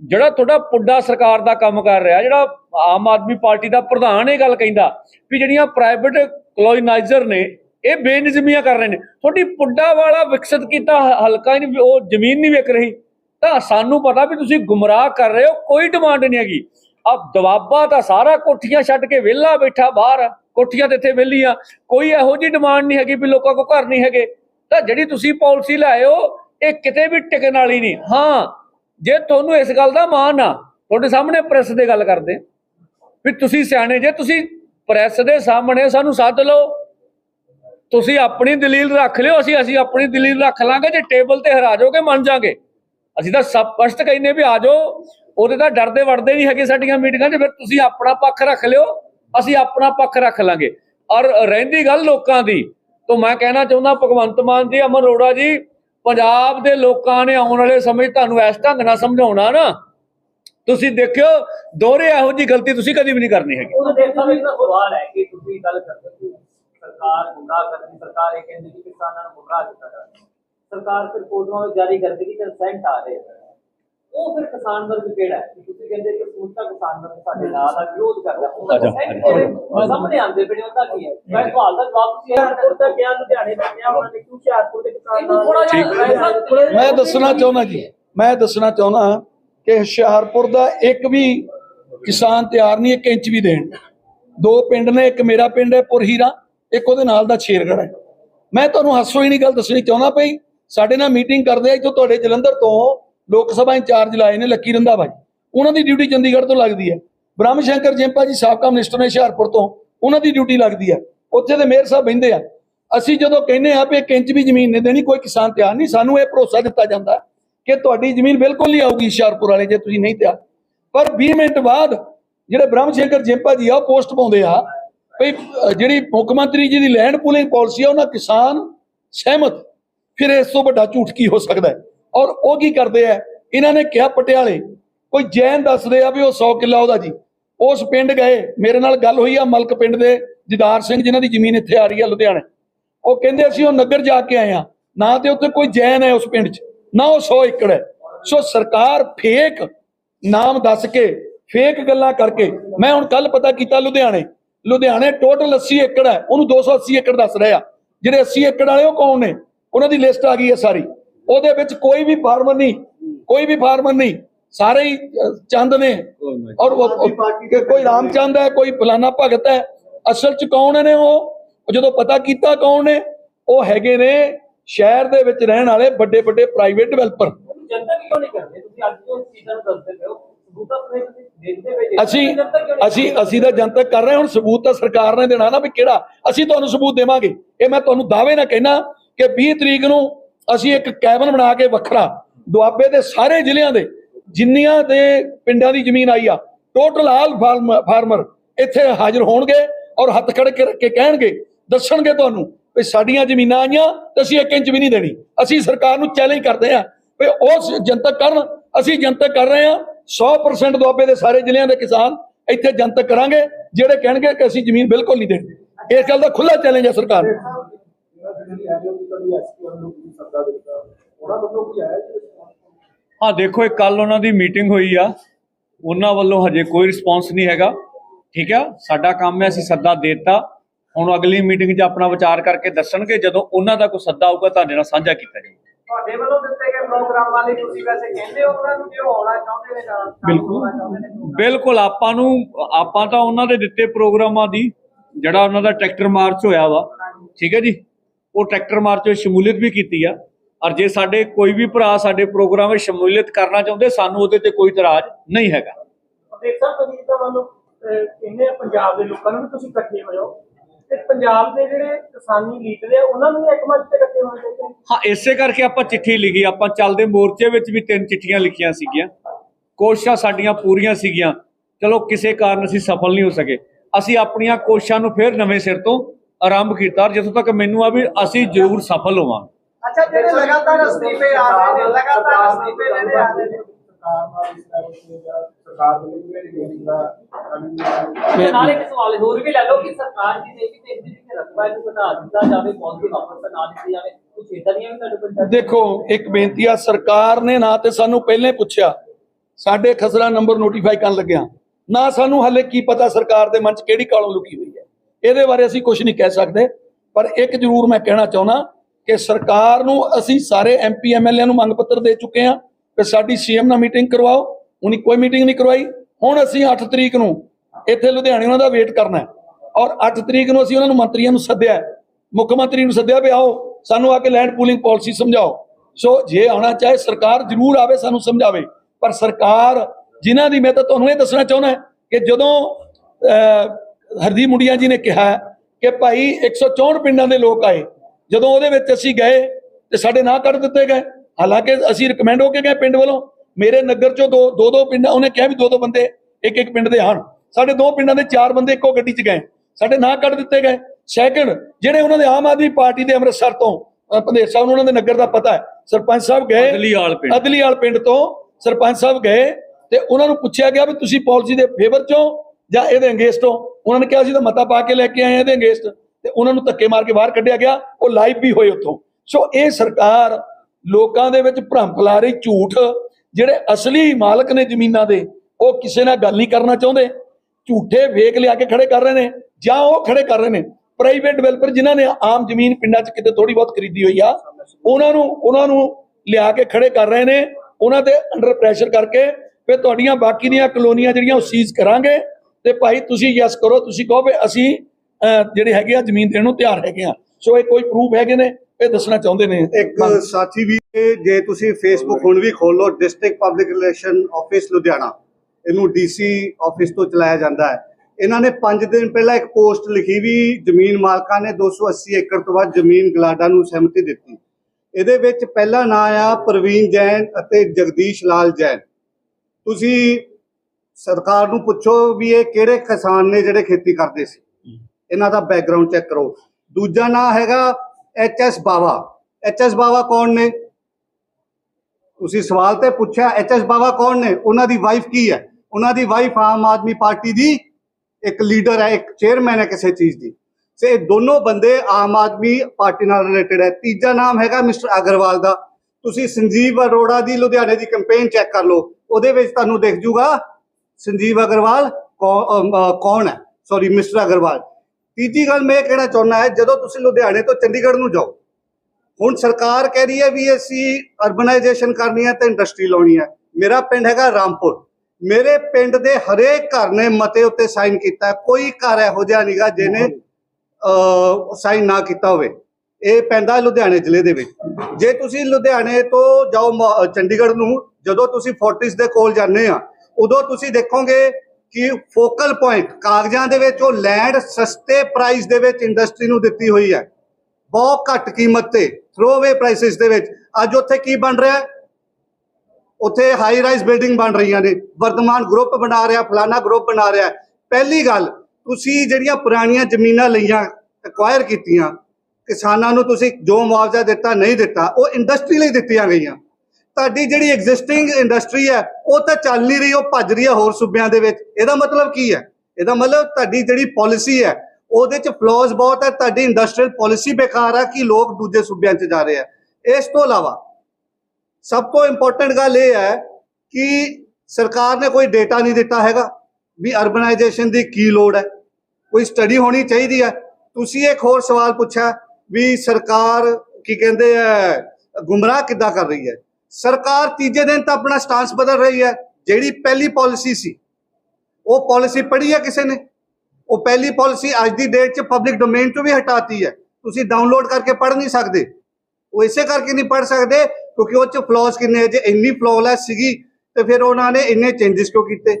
B: ਜਿਹੜਾ ਤੁਹਾਡਾ ਪੁੱਡਾ ਸਰਕਾਰ ਦਾ ਕੰਮ ਕਰ ਰਿਹਾ, ਜਿਹੜਾ ਆਮ ਆਦਮੀ ਪਾਰਟੀ ਦਾ ਪ੍ਰਧਾਨ ਇਹ ਗੱਲ ਕਹਿੰਦਾ ਵੀ ਜਿਹੜੀਆਂ ਪ੍ਰਾਈਵੇਟ ਕਲੋਨਾਈਜ਼ਰ ਨੇ, ਇਹ ਬੇਨਿਜ਼ਮੀਆਂ ਕਰ ਰਹੇ ਨੇ। ਤੁਹਾਡੀ ਪੁੱਡਾ ਵਾਲਾ ਵਿਕਸਿਤ ਕੀਤਾ ਹਲਕਾ ਹੀ ਉਹ ਜ਼ਮੀਨ ਨਹੀਂ ਵਿਕ ਰਹੀ। ਤਾਂ ਸਾਨੂੰ ਪਤਾ ਵੀ ਤੁਸੀਂ ਗੁੰਮਰਾਹ ਕਰ ਰਹੇ ਹੋ, ਕੋਈ ਡਿਮਾਂਡ ਨਹੀਂ ਹੈਗੀ। ਆ ਦਵਾਬਾ ਤਾਂ ਸਾਰਾ ਕੋਠੀਆਂ ਛੱਡ ਕੇ ਵਿਹਲਾ ਬੈਠਾ ਬਾਹਰ, ਕੋਠੀਆਂ ਤੇ ਇੱਥੇ ਵਿਹਲੀਆਂ। ਕੋਈ ਇਹੋ ਜੀ ਡਿਮਾਂਡ ਨਹੀਂ ਹੈਗੀ ਵੀ ਲੋਕਾਂ ਕੋ ਘਰ ਨਹੀਂ ਹੈਗੇ। ਤਾਂ ਜਿਹੜੀ ਤੁਸੀਂ ਪਾਲਿਸੀ ਲਾਇਓ ਇਹ ਕਿਤੇ ਵੀ ਟਿਕਣ ਵਾਲੀ ਨਹੀਂ। ਹਾਂ, ਜੇ ਤੁਹਾਨੂੰ ਇਸ ਗੱਲ ਦਾ ਮਾਣ ਆ, ਤੁਹਾਡੇ ਸਾਹਮਣੇ ਪ੍ਰੈਸ ਦੇ ਗੱਲ ਕਰਦੇ ਵੀ ਤੁਸੀਂ ਸਿਆਣੇ ਜੇ, ਤੁਸੀਂ ਪ੍ਰੈਸ ਦੇ ਸਾਹਮਣੇ ਸਾਨੂੰ ਸੱਦ ਲਓ। ਤੁਸੀਂ ਆਪਣੀ ਦਲੀਲ ਰੱਖ ਲਿਓ, ਅਸੀਂ ਅਸੀਂ ਆਪਣੀ ਦਲੀਲ ਰੱਖ ਲਾਂਗੇ, ਜੇ ਟੇਬਲ ਤੇ ਹਰਾ ਜਾਓਗੇ ਮੰਨ ਜਾਗੇ। ਅਸੀਂ ਤਾਂ ਸਪਸ਼ਟ ਕਹਿੰਨੇ ਵੀ ਆ ਜਾਓ। ਉਹਦੇ ਤਾਂ ਡਰਦੇ ਵੜਦੇ ਨਹੀਂ ਹੈਗੇ ਸਾਡੀਆਂ ਮੀਟਿੰਗਾਂ 'ਚ, ਫਿਰ ਤੁਸੀਂ ਆਪਣਾ ਪੱਖ ਰੱਖ ਲਿਓ, ਅਸੀਂ ਆਪਣਾ ਪੱਖ ਰੱਖ ਲਾਂਗੇ। ਔਰ ਰਹਿੰਦੀ ਗੱਲ ਲੋਕਾਂ ਦੀ, ਤਾਂ ਮੈਂ ਕਹਿਣਾ ਚਾਹੁੰਦਾ ਭਗਵੰਤ ਮਾਨ ਜੀ, ਅਮਰ ਅਰੋੜਾ ਜੀ, ਪੰਜਾਬ ਦੇ ਲੋਕਾਂ ਨੇ ਆਉਣ ਵਾਲੇ ਸਮੇਂ ਤੁਹਾਨੂੰ ਇਸ ਢੰਗ ਨਾਲ ਸਮਝਾਉਣਾ ਨਾ, ਤੁਸੀਂ ਦੇਖਿਓ, ਦੋਹਰੇ ਇਹੋ ਜੀ ਗਲਤੀ ਤੁਸੀਂ ਕਦੀ ਵੀ ਨਹੀਂ ਕਰਨੀ ਹੈਗੀ।
D: ਉਹ ਦੇਖਾ ਵੀ ਸਵਾਲ ਹੈ ਕਿ ਤੁਸੀਂ ਗੱਲ ਕਰਦੇ ਹੋ ਸਰਕਾਰ ਗੁੰਡਾ ਕਰਦੀ, ਸਰਕਾਰ ਇਹ ਕਹਿੰਦੀ ਕਿ ਕਿਸਾਨਾਂ ਨੂੰ ਗੁੰਮਰਾਹ ਕੀਤਾ ਜਾ ਰਿਹਾ ਸਰਕਾਰ ਫਿਰ ਫੋਟੋਆਂ ਜਾਰੀ ਕਰਦੀ ਕਿ ਕੰਸੈਂਟ ਆ ਰਹੇ ਉਹ ਫਿਰ ਕਿਸਾਨ ਵਰਗ ਕਿਹੜਾ ਹੈ? ਤੁਸੀਂ ਕਹਿੰਦੇ ਕਿ ਸਮੁੱਚਾ ਕਿਸਾਨ ਵਰਗ ਸਾਡੇ ਨਾਲ ਆ ਵਿਰੋਧ ਕਰਦਾ। ਉਹਦਾ ਸਾਹਮਣੇ ਆਉਂਦੇ ਪਏ ਉਹਦਾ ਕੀ ਹੈ? ਮੈਂ ਸਵਾਲ ਦਾ ਜਵਾਬ ਤੁਸੀਂ ਇਹ
F: ਹੁਸ਼ਿਆਰਪੁਰ ਦਾ ਕਿਹਾ ਲੁਧਿਆਣੇ ਦਾ ਕਿਹਾ ਉਹਨਾਂ ਨੇ ਕਿ ਹੁਸ਼ਿਆਰਪੁਰ ਦੇ ਕਿਸਾਨ
D: ਇਹਨੂੰ ਥੋੜਾ ਜਿਹਾ
E: ਮੈਂ ਦੱਸਣਾ ਚਾਹੁੰਦਾ ਜੀ। ਮੈਂ ਦੱਸਣਾ ਚਾਹੁੰਦਾ ਕਿ ਹੁਸ਼ਿਆਰਪੁਰ ਦਾ ਇੱਕ ਵੀ ਕਿਸਾਨ ਤਿਆਰ ਨਹੀਂ ਇੱਕ ਇੰਚ ਵੀ ਦੇਣ। ਦੋ ਪਿੰਡ ਨੇ ਇੱਕ ਮੇਰਾ ਪਿੰਡ ਹੈ ਪੁਰਹੀਰਾ ਇੱਕ ਉਹਦੇ ਨਾਲ ਦਾ ਸ਼ੇਰਗੜ੍ਹ ਹੈ। ਮੈਂ ਤੁਹਾਨੂੰ ਹਾਸੋ ਹੀ ਨਹੀਂ ਗੱਲ ਦੱਸਣੀ ਚਾਹੁੰਦਾ ਪਈ। ਸਾਡੇ ਨਾਲ ਮੀਟਿੰਗ ਕਰਦੇ ਆ ਇੱਥੋਂ ਤੁਹਾਡੇ ਜਲੰਧਰ ਤੋਂ ਲੋਕ ਸਭਾ ਇੰਚਾਰਜ ਲਾਏ ਨੇ ਲੱਕੀ ਰੰਧਾਵਾ ਜੀ। ਉਹਨਾਂ ਦੀ ਡਿਊਟੀ ਚੰਡੀਗੜ੍ਹ ਤੋਂ ਲੱਗਦੀ ਹੈ। ਬ੍ਰਹਮ ਸ਼ੰਕਰ ਜੈਂਪਾ ਜੀ ਸਾਬਕਾ ਮਿਨਿਸਟਰ ਨੇ ਹੁਸ਼ਿਆਰਪੁਰ ਤੋਂ। ਉਹਨਾਂ ਦੀ ਡਿਊਟੀ ਲੱਗਦੀ ਹੈ। ਉੱਥੇ ਦੇ ਮੇਅਰ ਸਾਹਿਬ ਬਹਿੰਦੇ ਆ। ਅਸੀਂ ਜਦੋਂ ਕਹਿੰਦੇ ਆ ਵੀ ਇੱਕ ਇੰਚ ਵੀ ਜ਼ਮੀਨ ਨਹੀਂ ਦੇਣੀ, ਕੋਈ ਕਿਸਾਨ ਤਿਆਰ ਨਹੀਂ, ਸਾਨੂੰ ਇਹ ਭਰੋਸਾ ਦਿੱਤਾ ਜਾਂਦਾ ਕਿ ਤੁਹਾਡੀ ਜ਼ਮੀਨ ਬਿਲਕੁਲ ਨਹੀਂ ਆਊਗੀ ਹੁਸ਼ਿਆਰਪੁਰ ਵਾਲੇ ਜੇ ਤੁਸੀਂ ਨਹੀਂ ਤਿਆਰ। ਪਰ 20 ਮਿੰਟ ਬਾਅਦ ਜਿਹੜੇ ਬ੍ਰਹਮ ਸ਼ੰਕਰ ਜੈਂਪਾ ਜੀ ਆ, ਉਹ ਪੋਸਟ ਪਾਉਂਦੇ ਆ ਵੀ ਜਿਹੜੀ ਮੁੱਖ ਮੰਤਰੀ ਜੀ ਦੀ ਲੈਂਡ ਪੂਲਿੰਗ ਪਾਲਿਸੀ ਆ, ਉਹਨਾਂ ਕਿਸਾਨ ਸਹਿਮਤ। ਫਿਰ ਇਸ ਤੋਂ ਵੱਡਾ ਝੂਠ ਕੀ ਹੋ ਸਕਦਾ ਹੈ? ਔਰ ਉਹ ਕੀ ਕਰਦੇ ਆ? ਇਹਨਾਂ ਨੇ ਕਿਹਾ ਪਟਿਆਲੇ, ਕੋਈ ਜੈਨ ਦੱਸਦੇ ਆ ਵੀ ਉਹ 100 ਕਿੱਲਾ ਉਹਦਾ ਜੀ। ਉਸ ਪਿੰਡ ਗਏ, ਮੇਰੇ ਨਾਲ ਗੱਲ ਹੋਈ ਆ ਮਲਕ ਪਿੰਡ ਦੇ, ਜਦਾਰ ਸਿੰਘ ਜਿਨ੍ਹਾਂ ਦੀ ਜ਼ਮੀਨ ਇੱਥੇ ਆ ਰਹੀ ਆ ਲੁਧਿਆਣੇ। ਉਹ ਕਹਿੰਦੇ ਅਸੀਂ ਉਹ ਨਗਰ ਜਾ ਕੇ ਆਏ ਆ, ਨਾ ਤੇ ਉੱਥੇ ਕੋਈ ਜੈਨ ਹੈ ਉਸ ਪਿੰਡ 'ਚ, ਨਾ ਉਹ 100 ਏਕੜ ਹੈ। ਸੋ ਸਰਕਾਰ ਫੇਕ ਨਾਮ ਦੱਸ ਕੇ, ਫੇਕ ਗੱਲਾਂ ਕਰਕੇ, ਮੈਂ ਹੁਣ ਕੱਲ ਪਤਾ ਕੀਤਾ ਲੁਧਿਆਣੇ। ਲੁਧਿਆਣੇ ਟੋਟਲ 80 ਏਕੜ ਹੈ, ਉਹਨੂੰ 280 ਏਕੜ ਦੱਸ ਰਹੇ ਆ। ਜਿਹੜੇ 80 ਏਕੜ ਵਾਲੇ ਉਹ ਕੌਣ ਨੇ? ਉਹਨਾਂ ਦੀ ਲਿਸਟ ਆ ਗਈ ਹੈ ਸਾਰੀ। ਉਹਦੇ ਵਿੱਚ ਕੋਈ ਵੀ ਫਾਰਮਰ ਨਹੀਂ ਕੋਈ ਵੀ ਫਾਰਮਰ ਨਹੀਂ ਸਾਰੇ ਹੀ ਚੰਦ ਨੇ। ਔਰ ਉਹ- ਉਹ- ਕਿ ਕੋਈ ਰਾਮਚੰਦ ਹੈ ਕੋਈ ਫਲਾਨਾ ਭਗਤ ਹੈ ਅਸਲ ਚ ਕੌਣ ਨੇ ਉਹ? ਜਦੋਂ ਪਤਾ ਕੀਤਾ ਕੌਣ ਨੇ ਉਹ ਹੈਗੇ ਨੇ ਸ਼ਹਿਰ ਦੇ ਵਿੱਚ ਰਹਿਣ ਵਾਲੇ ਵੱਡੇ ਵੱਡੇ ਪ੍ਰਾਈਵੇਟ ਡਿਵੈਲਪਰ
D: ਜਨਤਾ ਕਿਉਂ ਨਹੀਂ ਕਰਦੇ? ਤੁਸੀਂ ਅੱਜ ਜੋ ਚੀਜ਼ਾਂ ਨੂੰ ਦੱਸਦੇ ਪਏ ਹੋ। ਸਬੂਤਾਂ ਸਮੇਤ ਤੁਸੀਂ ਦੇਖਦੇ ਪਏ ਜੇ।
E: ਅਸੀਂ ਅਸੀਂ? ਅਸੀਂ ਤਾਂ ਜਨਤਕ ਕਰ ਰਹੇ ਹੁਣ ਸਬੂਤ ਤਾਂ ਸਰਕਾਰ ਨੇ ਦੇਣਾ ਨਾ ਵੀ ਕਿਹੜਾ। ਅਸੀਂ ਤੁਹਾਨੂੰ ਸਬੂਤ ਦੇਵਾਂਗੇ। ਇਹ ਮੈਂ ਤੁਹਾਨੂੰ ਦਾਅਵੇ ਨਾਲ ਕਹਿਣਾ ਕਿ 20 ਤਰੀਕ ਨੂੰ ਅਸੀਂ ਇੱਕ ਕੈਬਨ ਬਣਾ ਕੇ ਵੱਖਰਾ, ਦੁਆਬੇ ਦੇ ਸਾਰੇ ਜ਼ਿਲ੍ਹਿਆਂ ਦੇ, ਜਿੰਨੀਆਂ ਦੇ ਪਿੰਡਾਂ ਦੀ ਜ਼ਮੀਨ ਆਈ ਆ ਟੋਟਲ ਆਲ ਫਾਰਮਰ ਇੱਥੇ ਹਾਜ਼ਰ ਹੋਣਗੇ ਔਰ ਹੱਥ ਖੜ ਕੇ ਰੱਖ ਕੇ ਕਹਿਣਗੇ, ਦੱਸਣਗੇ ਤੁਹਾਨੂੰ ਵੀ ਸਾਡੀਆਂ ਜ਼ਮੀਨਾਂ ਆਈਆਂ ਤੇ ਅਸੀਂ ਇੱਕ ਇੰਚ ਵੀ ਨਹੀਂ ਦੇਣੀ। ਅਸੀਂ ਸਰਕਾਰ ਨੂੰ ਚੈਲੰਜ ਕਰਦੇ ਆ ਵੀ ਉਹ ਜਨਤਕ ਕਰਨ, ਅਸੀਂ ਜਨਤਕ ਕਰ ਰਹੇ ਹਾਂ 100% ਦੁਆਬੇ ਦੇ ਸਾਰੇ ਜ਼ਿਲ੍ਹਿਆਂ ਦੇ ਕਿਸਾਨ ਇੱਥੇ ਜਨਤਕ ਕਰਾਂਗੇ, ਜਿਹੜੇ ਕਹਿਣਗੇ ਕਿ ਅਸੀਂ ਜ਼ਮੀਨ ਬਿਲਕੁਲ ਨਹੀਂ ਦੇਣੀ। ਇਸ ਗੱਲ ਦਾ ਖੁੱਲਾ ਚੈਲੰਜ ਹੈ ਸਰਕਾਰ ਨੂੰ।
B: ਹਾਂ ਦੇਖੋ ਇਹ ਕੱਲ ਉਹਨਾਂ ਦੀ ਮੀਟਿੰਗ ਹੋਈ ਆ। ਉਹਨਾਂ ਵੱਲੋਂ ਹਜੇ ਕੋਈ ਰਿਸਪੌਂਸ ਨਹੀਂ ਹੈਗਾ। ਠੀਕ ਆ? ਸਾਡਾ ਕੰਮ ਹੈ ਅਸੀਂ ਸੱਦਾ ਦੇਤਾ। ਹੁਣ ਅਗਲੀ ਮੀਟਿੰਗ 'ਚ ਆਪਣਾ ਵਿਚਾਰ ਕਰਕੇ ਦੱਸਣਗੇ ਜਦੋਂ ਉਹਨਾਂ ਦਾ ਕੋਈ ਸੱਦਾ ਆਊਗਾ ਤੁਹਾਡੇ ਨਾਲ ਸਾਂਝਾ ਕੀਤਾ ਜਾਊਗਾ।
D: ਤੁਹਾਡੇ ਵੱਲੋਂ ਦਿੱਤੇ ਗਏ ਪ੍ਰੋਗਰਾਮਾਂ ਲਈ ਤੁਸੀਂ ਵੈਸੇ ਕਹਿੰਦੇ ਹੋ ਉਹਨਾਂ ਨੂੰ ਕਿ ਉਹ ਆਉਣਾ ਚਾਹੁੰਦੇ ਨੇ
B: ਬਿਲਕੁਲ। ਬਿਲਕੁਲ ਆਪਾਂ ਨੂੰ ਆਪਾਂ ਤਾਂ ਉਹਨਾਂ ਦੇ ਦਿੱਤੇ ਪ੍ਰੋਗਰਾਮਾਂ ਦੀ ਜਿਹੜਾ ਉਹਨਾਂ ਦਾ ਟਰੈਕਟਰ ਮਾਰਚ ਹੋਇਆ ਵਾ। ਠੀਕ ਹੈ ਜੀ? ਉਹ ਟਰੈਕਟਰ ਮਾਰਚ ਵਿੱਚ ਸ਼ਮੂਲੀਅਤ ਵੀ ਕੀਤੀ ਆ। ਔਰ ਜੇ ਸਾਡੇ ਕੋਈ ਵੀ ਭਰਾ ਸਾਡੇ ਪ੍ਰੋਗਰਾਮ ਵਿੱਚ ਸ਼ਮੂਲੀਅਤ ਕਰਨਾ ਚਾਹੁੰਦੇ ਸਾਨੂੰ ਉਹਦੇ ਤੇ ਕੋਈ ਇਤਰਾਜ਼ ਨਹੀਂ ਹੈਗਾ।
F: ਦੇਖ ਸਾਹਿਬ ਤੁਸੀਂ ਤਾਂ ਮੰਨ ਲਓ ਅਹ, ਕਹਿੰਦੇ ਆ ਪੰਜਾਬ ਦੇ ਲੋਕਾਂ ਨੂੰ ਵੀ ਤੁਸੀਂ ਇਕੱਠੇ ਹੋਏ ਹੋ? ਤੇ ਪੰਜਾਬ ਦੇ ਜਿਹੜੇ ਕਿਸਾਨੀ ਲੀਡਰ ਆ ਉਹਨਾਂ ਨੂੰ ਵੀ ਇੱਕ ਮੰਚ ਤੇ ਇਕੱਠੇ ਹੋਣਾ ਚਾਹੀਦਾ ਹੈ।
B: ਹਾਂ ਇਸੇ ਕਰਕੇ ਆਪਾਂ ਚਿੱਠੀ ਲਿਖੀ। ਆਪਾਂ ਚੱਲਦੇ ਮੋਰਚੇ ਵਿੱਚ ਵੀ ਤਿੰਨ ਚਿੱਠੀਆਂ ਲਿਖੀਆਂ ਸੀਗੀਆਂ। ਕੋਸ਼ਿਸ਼ਾਂ ਸਾਡੀਆਂ ਪੂਰੀਆਂ ਸੀਗੀਆਂ। ਚਲੋ ਕਿਸੇ ਕਾਰਨ ਅਸੀਂ ਸਫਲ ਨਹੀਂ ਹੋ ਸਕੇ। ਅਸੀਂ ਆਪਣੀਆਂ ਕੋਸ਼ਿਸ਼ਾਂ ਨੂੰ ਫਿਰ ਨਵੇਂ ਸਿਰ ਤੋਂ ਆਰੰਭ ਕੀਤਾ ਜਿੱਥੋਂ ਤੱਕ ਮੈਨੂੰ ਆ ਵੀ ਅਸੀਂ ਜ਼ਰੂਰ ਸਫਲ ਹੋਵਾਂਗੇ
F: ਅੱਛਾ ਜਿਹੜੇ ਲਗਾਤਾਰ ਅਸਤੀਫੇ ਆ ਰਹੇ ਨੇ ਲਗਾਤਾਰ ਅਸਤੀਫੇ ਲੈਣੇ ਆ ਰਹੇ ਨੇ।
D: ਤੇ ਨਾਲ ਇੱਕ ਸਵਾਲ ਹੋਰ ਵੀ ਲੈ ਲਓ ਕਿ ਸਰਕਾਰ ਦੀ ਨਹੀਂ ਤੇ ਇਸ ਦੀ ਰਕਬਾ ਨੂੰ ਘਟਾ ਦਿੱਤਾ ਜਾਵੇ ਪਾਲਿਸੀ ਵਾਪਸ ਨਾ ਦਿੱਤੀ ਜਾਵੇ। ਕੁਝ ਇਦਾਂ ਦੀਆਂ ਵੀ ਤੁਹਾਡੇ ਕੋਲ ਚਰਚਾ-
E: ਦੇਖੋ ਇੱਕ ਬੇਨਤੀ ਆ ਸਰਕਾਰ ਨੇ ਨਾ ਤੇ ਸਾਨੂੰ ਪਹਿਲੇ ਪੁੱਛਿਆ। ਸਾਡੇ ਖਸਰਾ ਨੰਬਰ ਨੋਟੀਫਾਈ ਕਰਨ ਲੱਗਿਆ। ਨਾ ਸਾਨੂੰ ਹਲੇ ਕੀ ਪਤਾ ਸਰਕਾਰ ਦੇ ਮਨ 'ਚ ਕਿਹੜੀ ਕਾਲੋਂ ਲੁਕੀ ਹੋਈ। ਹੈ ਇਹਦੇ ਬਾਰੇ ਅਸੀਂ ਕੁਝ ਨਹੀਂ ਕਹਿ ਸਕਦੇ ਪਰ ਇੱਕ ਜ਼ਰੂਰ ਮੈਂ ਕਹਿਣਾ ਚਾਹੁੰਦਾ ਕਿ ਸਰਕਾਰ ਨੂੰ ਅਸੀਂ ਸਾਰੇ ਐਮਪੀ ਐਮਐਲਏ ਨੂੰ ਮੰਗ ਪੱਤਰ ਦੇ ਚੁੱਕੇ ਹਾਂ ਕਿ ਸਾਡੀ ਸੀਐਮ ਨਾਲ ਮੀਟਿੰਗ ਕਰਵਾਓ। ਉਹਨੇ ਕੋਈ ਮੀਟਿੰਗ ਨਹੀਂ ਕਰਵਾਈ। ਹੁਣ ਅਸੀਂ 8 ਤਰੀਕ ਨੂੰ ਇੱਥੇ ਲੁਧਿਆਣੇ ਉਹਨਾਂ ਦਾ ਵੇਟ ਕਰਨਾ ਔਰ 8 ਤਰੀਕ ਨੂੰ ਅਸੀਂ ਉਹਨਾਂ ਨੂੰ ਮੰਤਰੀਆਂ ਨੂੰ ਸੱਦਿਆ ਮੁੱਖ ਮੰਤਰੀ ਨੂੰ ਸੱਦਿਆ ਵੀ ਆਓ ਸਾਨੂੰ ਆ ਕੇ ਲੈਂਡ ਪੂਲਿੰਗ ਪਾਲਿਸੀ ਸਮਝਾਓ। ਸੋ ਜੇ ਆਉਣਾ ਚਾਹੇ ਸਰਕਾਰ ਜ਼ਰੂਰ ਆਵੇ ਸਾਨੂੰ ਸਮਝਾਵੇ। ਪਰ ਸਰਕਾਰ ਜਿਨ੍ਹਾਂ ਦੀ ਮੈਂ ਤਾਂ ਤੁਹਾਨੂੰ ਇਹ ਦੱਸਣਾ ਚਾਹੁੰਦਾ ਕਿ ਜਦੋਂ ਅਹ, ਹਰਦੀਪ ਮੁੰਡੀਆਂ ਜੀ ਨੇ ਕਿਹਾ ਕਿ ਭਾਈ 164 ਪਿੰਡਾਂ ਦੇ ਲੋਕ ਆਏ। ਜਦੋਂ ਉਹਦੇ ਵਿੱਚ ਅਸੀਂ ਗਏ ਤੇ ਸਾਡੇ ਨਾਂ ਕੱਢ ਦਿੱਤੇ ਗਏ। ਹਾਲਾਂਕਿ ਅਸੀਂ ਰਿਕਮੈਂਡ ਹੋ ਕੇ ਗਏ ਪਿੰਡ ਵੱਲੋਂ। ਮੇਰੇ ਨਗਰ ਚੋਂ ਦੋ ਦੋ ਦੋ ਪਿੰਡ ਉਹਨੇ ਕਿਹਾ ਵੀ ਦੋ ਦੋ ਬੰਦੇ ਇੱਕ ਇੱਕ ਪਿੰਡ ਦੇ ਹਨ ਸਾਡੇ ਦੋ ਪਿੰਡਾਂ ਦੇ ਚਾਰ ਬੰਦੇ ਇੱਕੋ ਗੱਡੀ 'ਚ ਗਏ। ਸਾਡੇ ਨਾਂ ਕੱਢ ਦਿੱਤੇ ਗਏ। ਸੈਕੰਡ ਜਿਹੜੇ ਉਹਨਾਂ ਦੇ ਆਮ ਆਦਮੀ ਪਾਰਟੀ ਦੇ ਅੰਮ੍ਰਿਤਸਰ ਤੋਂ ਭੰਦੇਰ ਸਾਹਿਬ ਨੂੰ ਉਹਨਾਂ ਦੇ ਨਗਰ ਦਾ ਪਤਾ ਹੈ। ਸਰਪੰਚ ਸਾਹਿਬ ਗਏ।
B: ਅਦਲੀਵਾਲ ਪਿੰਡ।
E: ਅਦਲੀਵਾਲ ਪਿੰਡ ਤੋਂ ਸਰਪੰਚ ਸਾਹਿਬ ਗਏ ਤੇ ਉਹਨਾਂ ਨੂੰ ਪੁੱਛਿਆ ਗਿਆ ਵੀ ਤੁਸੀਂ ਪਾਲਿਸੀ ਦੇ ਫੇਵਰ ਚੋਂ ਜਾਂ ਇਹਦੇ ਅੰਗੇਸਟ ਹੋ। ਉਹਨਾਂ ਨੇ ਕਿਹਾ ਸੀ ਤਾਂ ਮਤਾ ਪਾ ਕੇ ਲੈ ਕੇ ਆਏ ਇਹਦੇ ਅੰਗੇਸਟ। ਤੇ ਉਹਨਾਂ ਨੂੰ ਧੱਕੇ ਮਾਰ ਕੇ ਬਾਹਰ ਕੱਢਿਆ ਗਿਆ। ਉਹ ਲਾਈਵ ਵੀ ਹੋਏ ਉੱਥੋਂ। ਸੋ ਇਹ ਸਰਕਾਰ ਲੋਕਾਂ ਦੇ ਵਿੱਚ ਭ੍ਰਮ ਫੈਲਾ ਰਹੀ ਝੂਠ, ਜਿਹੜੇ ਅਸਲੀ ਮਾਲਕ ਨੇ ਜ਼ਮੀਨਾਂ ਦੇ, ਉਹ ਕਿਸੇ ਨਾਲ ਗੱਲ ਨਹੀਂ ਕਰਨਾ ਚਾਹੁੰਦੇ। ਝੂਠੇ ਵੇਖ ਲਿਆ ਕੇ ਖੜੇ ਕਰ ਰਹੇ ਨੇ, ਜਾਂ ਉਹ ਖੜੇ ਕਰ ਰਹੇ ਨੇ। ਪ੍ਰਾਈਵੇਟ ਡਿਵੈਲਪਰ ਜਿਨ੍ਹਾਂ ਨੇ ਆਮ ਜ਼ਮੀਨ ਪਿੰਡਾਂ 'ਚ ਕਿਤੇ ਥੋੜੀ ਬਹੁਤ ਖਰੀਦੀ ਹੋਈ ਆ, ਉਹਨਾਂ ਨੂੰ ਉਹਨਾਂ ਨੂੰ ਲਿਆ ਕੇ ਖੜੇ ਕਰ ਰਹੇ ਨੇ। ਉਹਨਾਂ ਤੇ ਅੰਡਰ ਪ੍ਰੈਸ਼ਰ ਕਰਕੇ ਫਿਰ ਤੁਹਾਡੀਆਂ ਬਾਕੀ ਦੀਆਂ ਕਲੋਨੀਆਂ ਜਿਹੜੀਆਂ ਉਹ ਸੀਜ਼ ਕਰਾਂਗੇ। ਤੇ ਭਾਈ ਤੁਸੀਂ ਯੈਸ ਕਰੋ, ਤੁਸੀਂ ਕਹੋ ਵੀ ਅਸੀਂ ਜਿਹੜੇ ਹੈਗੇ ਆ ਜ਼ਮੀਨ ਦੇਣ ਨੂੰ ਤਿਆਰ ਹੈਗੇ ਆ। ਸੋ ਇਹ ਕੋਈ ਪ੍ਰੂਫ ਹੈਗੇ ਨੇ, ਇਹ ਦੱਸਣਾ ਚਾਹੁੰਦੇ ਨੇ।
G: ਇੱਕ ਸਾਥੀ ਵੀ ਜੇ ਤੁਸੀਂ ਫੇਸਬੁੱਕ ਹੁਣ ਵੀ ਖੋਲੋ district public relation office Ludhiana ਇਹਨੂੰ ਡੀਸੀ ਆਫਿਸ ਤੋਂ ਚਲਾਇਆ ਜਾਂਦਾ ਹੈ। ਇਹਨਾਂ ਨੇ 5 ਦਿਨ ਪਹਿਲਾਂ ਇੱਕ ਪੋਸਟ ਲਿਖੀ ਵੀ ਜ਼ਮੀਨ ਮਾਲਕਾਂ ਨੇ 280 ਏਕੜ ਤੋਂ ਬਾਅਦ ਜ਼ਮੀਨ ਗਲਾਡਾ ਨੂੰ ਸਹਿਮਤੀ ਦਿੱਤੀ। ਇਹਦੇ ਵਿੱਚ ਪਹਿਲਾ ਨਾਂ ਆ ਪ੍ਰਵੀਨ ਜੈਨ ਅਤੇ ਜਗਦੀਸ਼ ਲਾਲ ਜੈਨ। ਤੁਸੀਂ ਸਰਕਾਰ ਨੂੰ ਪੁੱਛੋ ਵੀ ਇਹ ਕਿਹੜੇ ਕਿਸਾਨ ਨੇ ਜਿਹੜੇ ਖੇਤੀ ਕਰਦੇ ਸੀ। ਇਹਨਾਂ ਦਾ ਬੈਕਗ੍ਰਾਉਂਡ ਚੈੱਕ ਕਰੋ। ਦੂਜਾ ਨਾਂ ਹੈਗਾ H S Bawa. H S Bawa ਕੌਣ ਨੇ? ਤੁਸੀਂ ਸਵਾਲ ਤੇ ਪੁੱਛਿਆ ਐਚ ਐਸ ਬਾਵਾ ਕੌਣ ਨੇ? ਉਹਨਾਂ ਦੀ ਵਾਈਫ ਕੀ ਹੈ? ਉਹਨਾਂ ਦੀ ਵਾਈਫ ਆਮ ਆਦਮੀ ਪਾਰਟੀ ਦੀ ਇੱਕ ਲੀਡਰ ਹੈ ਇੱਕ ਚੇਅਰਮੈਨ ਹੈ ਕਿਸੇ ਚੀਜ਼ ਦੀ। ਸੇ ਇਹ ਦੋਨੋਂ ਬੰਦੇ ਆਮ ਆਦਮੀ ਪਾਰਟੀ ਨਾਲ ਰਿਲੇਟਡ ਹੈ। ਤੀਜਾ ਨਾਮ ਹੈਗਾ ਮਿਸਟਰ ਅਗਰਵਾਲ ਦਾ। ਤੁਸੀਂ ਸੰਜੀਵ ਅਰੋੜਾ ਦੀ ਲੁਧਿਆਣੇ ਦੀ ਕੈਂਪੇਨ ਚੈੱਕ ਕਰ ਲਓ। ਉਹਦੇ ਵਿੱਚ ਤੁਹਾਨੂੰ ਦਿਖ ਜੂਗਾ ਸੰਜੀਵ ਅਗਰਵਾਲ ਕੌ- ਕੌਣ ਹੈ? Sorry mister Agarwal. ਤੀਜੀ ਗੱਲ ਮੈਂ ਇਹ ਕਹਿਣਾ ਚਾਹੁੰਦਾ ਹੈ, ਜਦੋਂ ਤੁਸੀਂ ਲੁਧਿਆਣੇ ਤੋਂ ਚੰਡੀਗੜ੍ਹ ਨੂੰ ਜਾਓ, ਹੁਣ ਸਰਕਾਰ ਕਹਿ ਰਹੀ ਹੈ ਵੀ ਅਸੀਂ ਅਰਬਨਾਈਜੇਸ਼ਨ ਕਰਨੀ ਹੈ ਤੇ ਇੰਡਸਟਰੀ ਲਾਉਣੀ ਹੈ। ਮੇਰਾ ਪਿੰਡ ਹੈਗਾ ਰਾਮਪੁਰ। ਮੇਰੇ ਪਿੰਡ ਦੇ ਹਰੇਕ ਘਰ ਨੇ ਮਤੇ ਉੱਤੇ ਸਾਈਨ ਕੀਤਾ ਕੋਈ ਘਰ ਇਹੋ ਜਿਹਾ ਨਹੀਂਗਾ ਜਿਹਨੇ ਸਾਈਨ ਨਾ ਕੀਤਾ ਹੋਵੇ। ਇਹ ਪੈਂਦਾ ਲੁਧਿਆਣੇ ਜ਼ਿਲ੍ਹੇ ਦੇ ਵਿੱਚ। ਜੇ ਤੁਸੀਂ ਲੁਧਿਆਣੇ ਤੋਂ ਜਾਓ ਚੰਡੀਗੜ੍ਹ ਨੂੰ, ਜਦੋਂ ਤੁਸੀਂ ਫੋਰਟਿਸ ਦੇ ਕੋਲ ਜਾਂਦੇ ਆ ਉਦੋਂ ਤੁਸੀਂ ਦੇਖੋਗੇ ਕਿ ਫੋਕਲ ਪੁਆਇੰਟ ਕਾਗਜ਼ਾਂ ਦੇ ਵਿੱਚ ਉਹ ਲੈਂਡ ਸਸਤੇ ਪ੍ਰਾਈਸ ਦੇ ਵਿੱਚ ਇੰਡਸਟਰੀ ਨੂੰ ਦਿੱਤੀ ਹੋਈ ਹੈ। ਬਹੁਤ ਘੱਟ ਕੀਮਤ ਤੇ ਥਰੋਵੇ ਪ੍ਰਾਈਸਿਸ ਦੇ ਵਿੱਚ। ਅੱਜ ਉੱਥੇ ਕੀ ਬਣ ਰਿਹਾ ਹੈ? ਉੱਥੇ ਹਾਈ ਰਾਈਜ਼ ਬਿਲਡਿੰਗ ਬਣ ਰਹੀਆਂ ਨੇ। ਵਰਤਮਾਨ ਗਰੁੱਪ ਬਣਾ ਰਿਹਾ, ਫਲਾਨਾ ਗਰੁੱਪ ਬਣਾ ਰਿਹਾ ਪਹਿਲੀ ਗੱਲ, ਤੁਸੀਂ ਜਿਹੜੀਆਂ ਪੁਰਾਣੀਆਂ ਜ਼ਮੀਨਾਂ ਲਈਆਂ ਐਕਵਾਇਰ ਕੀਤੀਆਂ, ਕਿਸਾਨਾਂ ਨੂੰ ਤੁਸੀਂ ਜੋ ਮੁਆਵਜ਼ਾ ਦਿੱਤਾ, ਨਹੀਂ ਦਿੱਤਾ, ਉਹ ਇੰਡਸਟਰੀ ਲਈ ਦਿੱਤੀਆਂ ਗਈਆਂ। ਤੁਹਾਡੀ ਜਿਹੜੀ ਐਗਜ਼ਿਸਟਿੰਗ ਇੰਡਸਟਰੀ ਹੈ, ਉਹ ਤਾਂ ਚੱਲ ਨਹੀਂ ਰਹੀ, ਉਹ ਭੱਜ ਰਹੀ ਹੈ ਹੋਰ ਸੂਬਿਆਂ ਦੇ ਵਿੱਚ। ਇਹਦਾ ਮਤਲਬ ਕੀ ਹੈ? ਇਹਦਾ ਮਤਲਬ ਤੁਹਾਡੀ ਜਿਹੜੀ ਪਾਲਿਸੀ ਹੈ, ਉਹਦੇ ਚ ਫਲੋਜ਼ ਬਹੁਤ ਹੈ, ਤੁਹਾਡੀ ਇੰਡਸਟਰੀਅਲ ਪਾਲਿਸੀ ਬੇਕਾਰ ਆ ਕਿ ਲੋਕ ਦੂਜੇ ਸੂਬਿਆਂ 'ਚ ਜਾ ਰਹੇ ਆ ਇਸ ਤੋਂ ਇਲਾਵਾ, ਸਭ ਤੋਂ ਇੰਪੋਰਟੈਂਟ ਗੱਲ ਇਹ ਹੈ ਕਿ ਸਰਕਾਰ ਨੇ ਕੋਈ ਡੇਟਾ ਨਹੀਂ ਦਿੱਤਾ ਹੈਗਾ ਵੀ ਅਰਬਨਾਈਜੇਸ਼ਨ ਦੀ ਕੀ ਲੋੜ ਹੈ। ਕੋਈ ਸਟੱਡੀ ਹੋਣੀ ਚਾਹੀਦੀ ਹੈ। ਤੁਸੀਂ ਇੱਕ ਹੋਰ ਸਵਾਲ ਪੁੱਛਿਆ ਵੀ ਸਰਕਾਰ ਕੀ ਕਹਿੰਦੇ ਆ ਗੁੰਮਰਾਹ ਕਿੱਦਾਂ ਕਰ ਰਹੀ ਹੈ? ਸਰਕਾਰ ਤੀਜੇ ਦਿਨ ਤਾਂ ਆਪਣਾ ਸਟਾਂਸ ਬਦਲ ਰਹੀ ਹੈ, ਜਿਹੜੀ ਪਹਿਲੀ ਪਾਲਿਸੀ ਸੀ। ਉਹ ਪਾਲਿਸੀ ਪੜ੍ਹੀ ਹੈ ਕਿਸੇ ਨੇ? ਉਹ ਪਹਿਲੀ ਪਾਲਿਸੀ ਅੱਜ ਦੀ ਡੇਟ 'ਚ ਪਬਲਿਕ ਡੋਮੇਨ ਤੋਂ ਵੀ ਹਟਾਤੀ ਹੈ। ਤੁਸੀਂ ਡਾਊਨਲੋਡ ਕਰਕੇ ਪੜ੍ਹ ਨਹੀਂ ਸਕਦੇ। ਉਹ ਇਸੇ ਕਰਕੇ ਨਹੀਂ ਪੜ੍ਹ ਸਕਦੇ, ਕਿਉਂਕਿ ਉਹ 'ਚ ਫਲੋਸ ਕਿੰਨੇ ਜੇ ਇੰਨੀ ਫਲੋਲੈਸ ਸੀਗੀ, ਤੇ ਫਿਰ ਉਹਨਾਂ ਨੇ ਇੰਨੇ ਚੇਂਜਸ ਕਿਉਂ ਕੀਤੇ?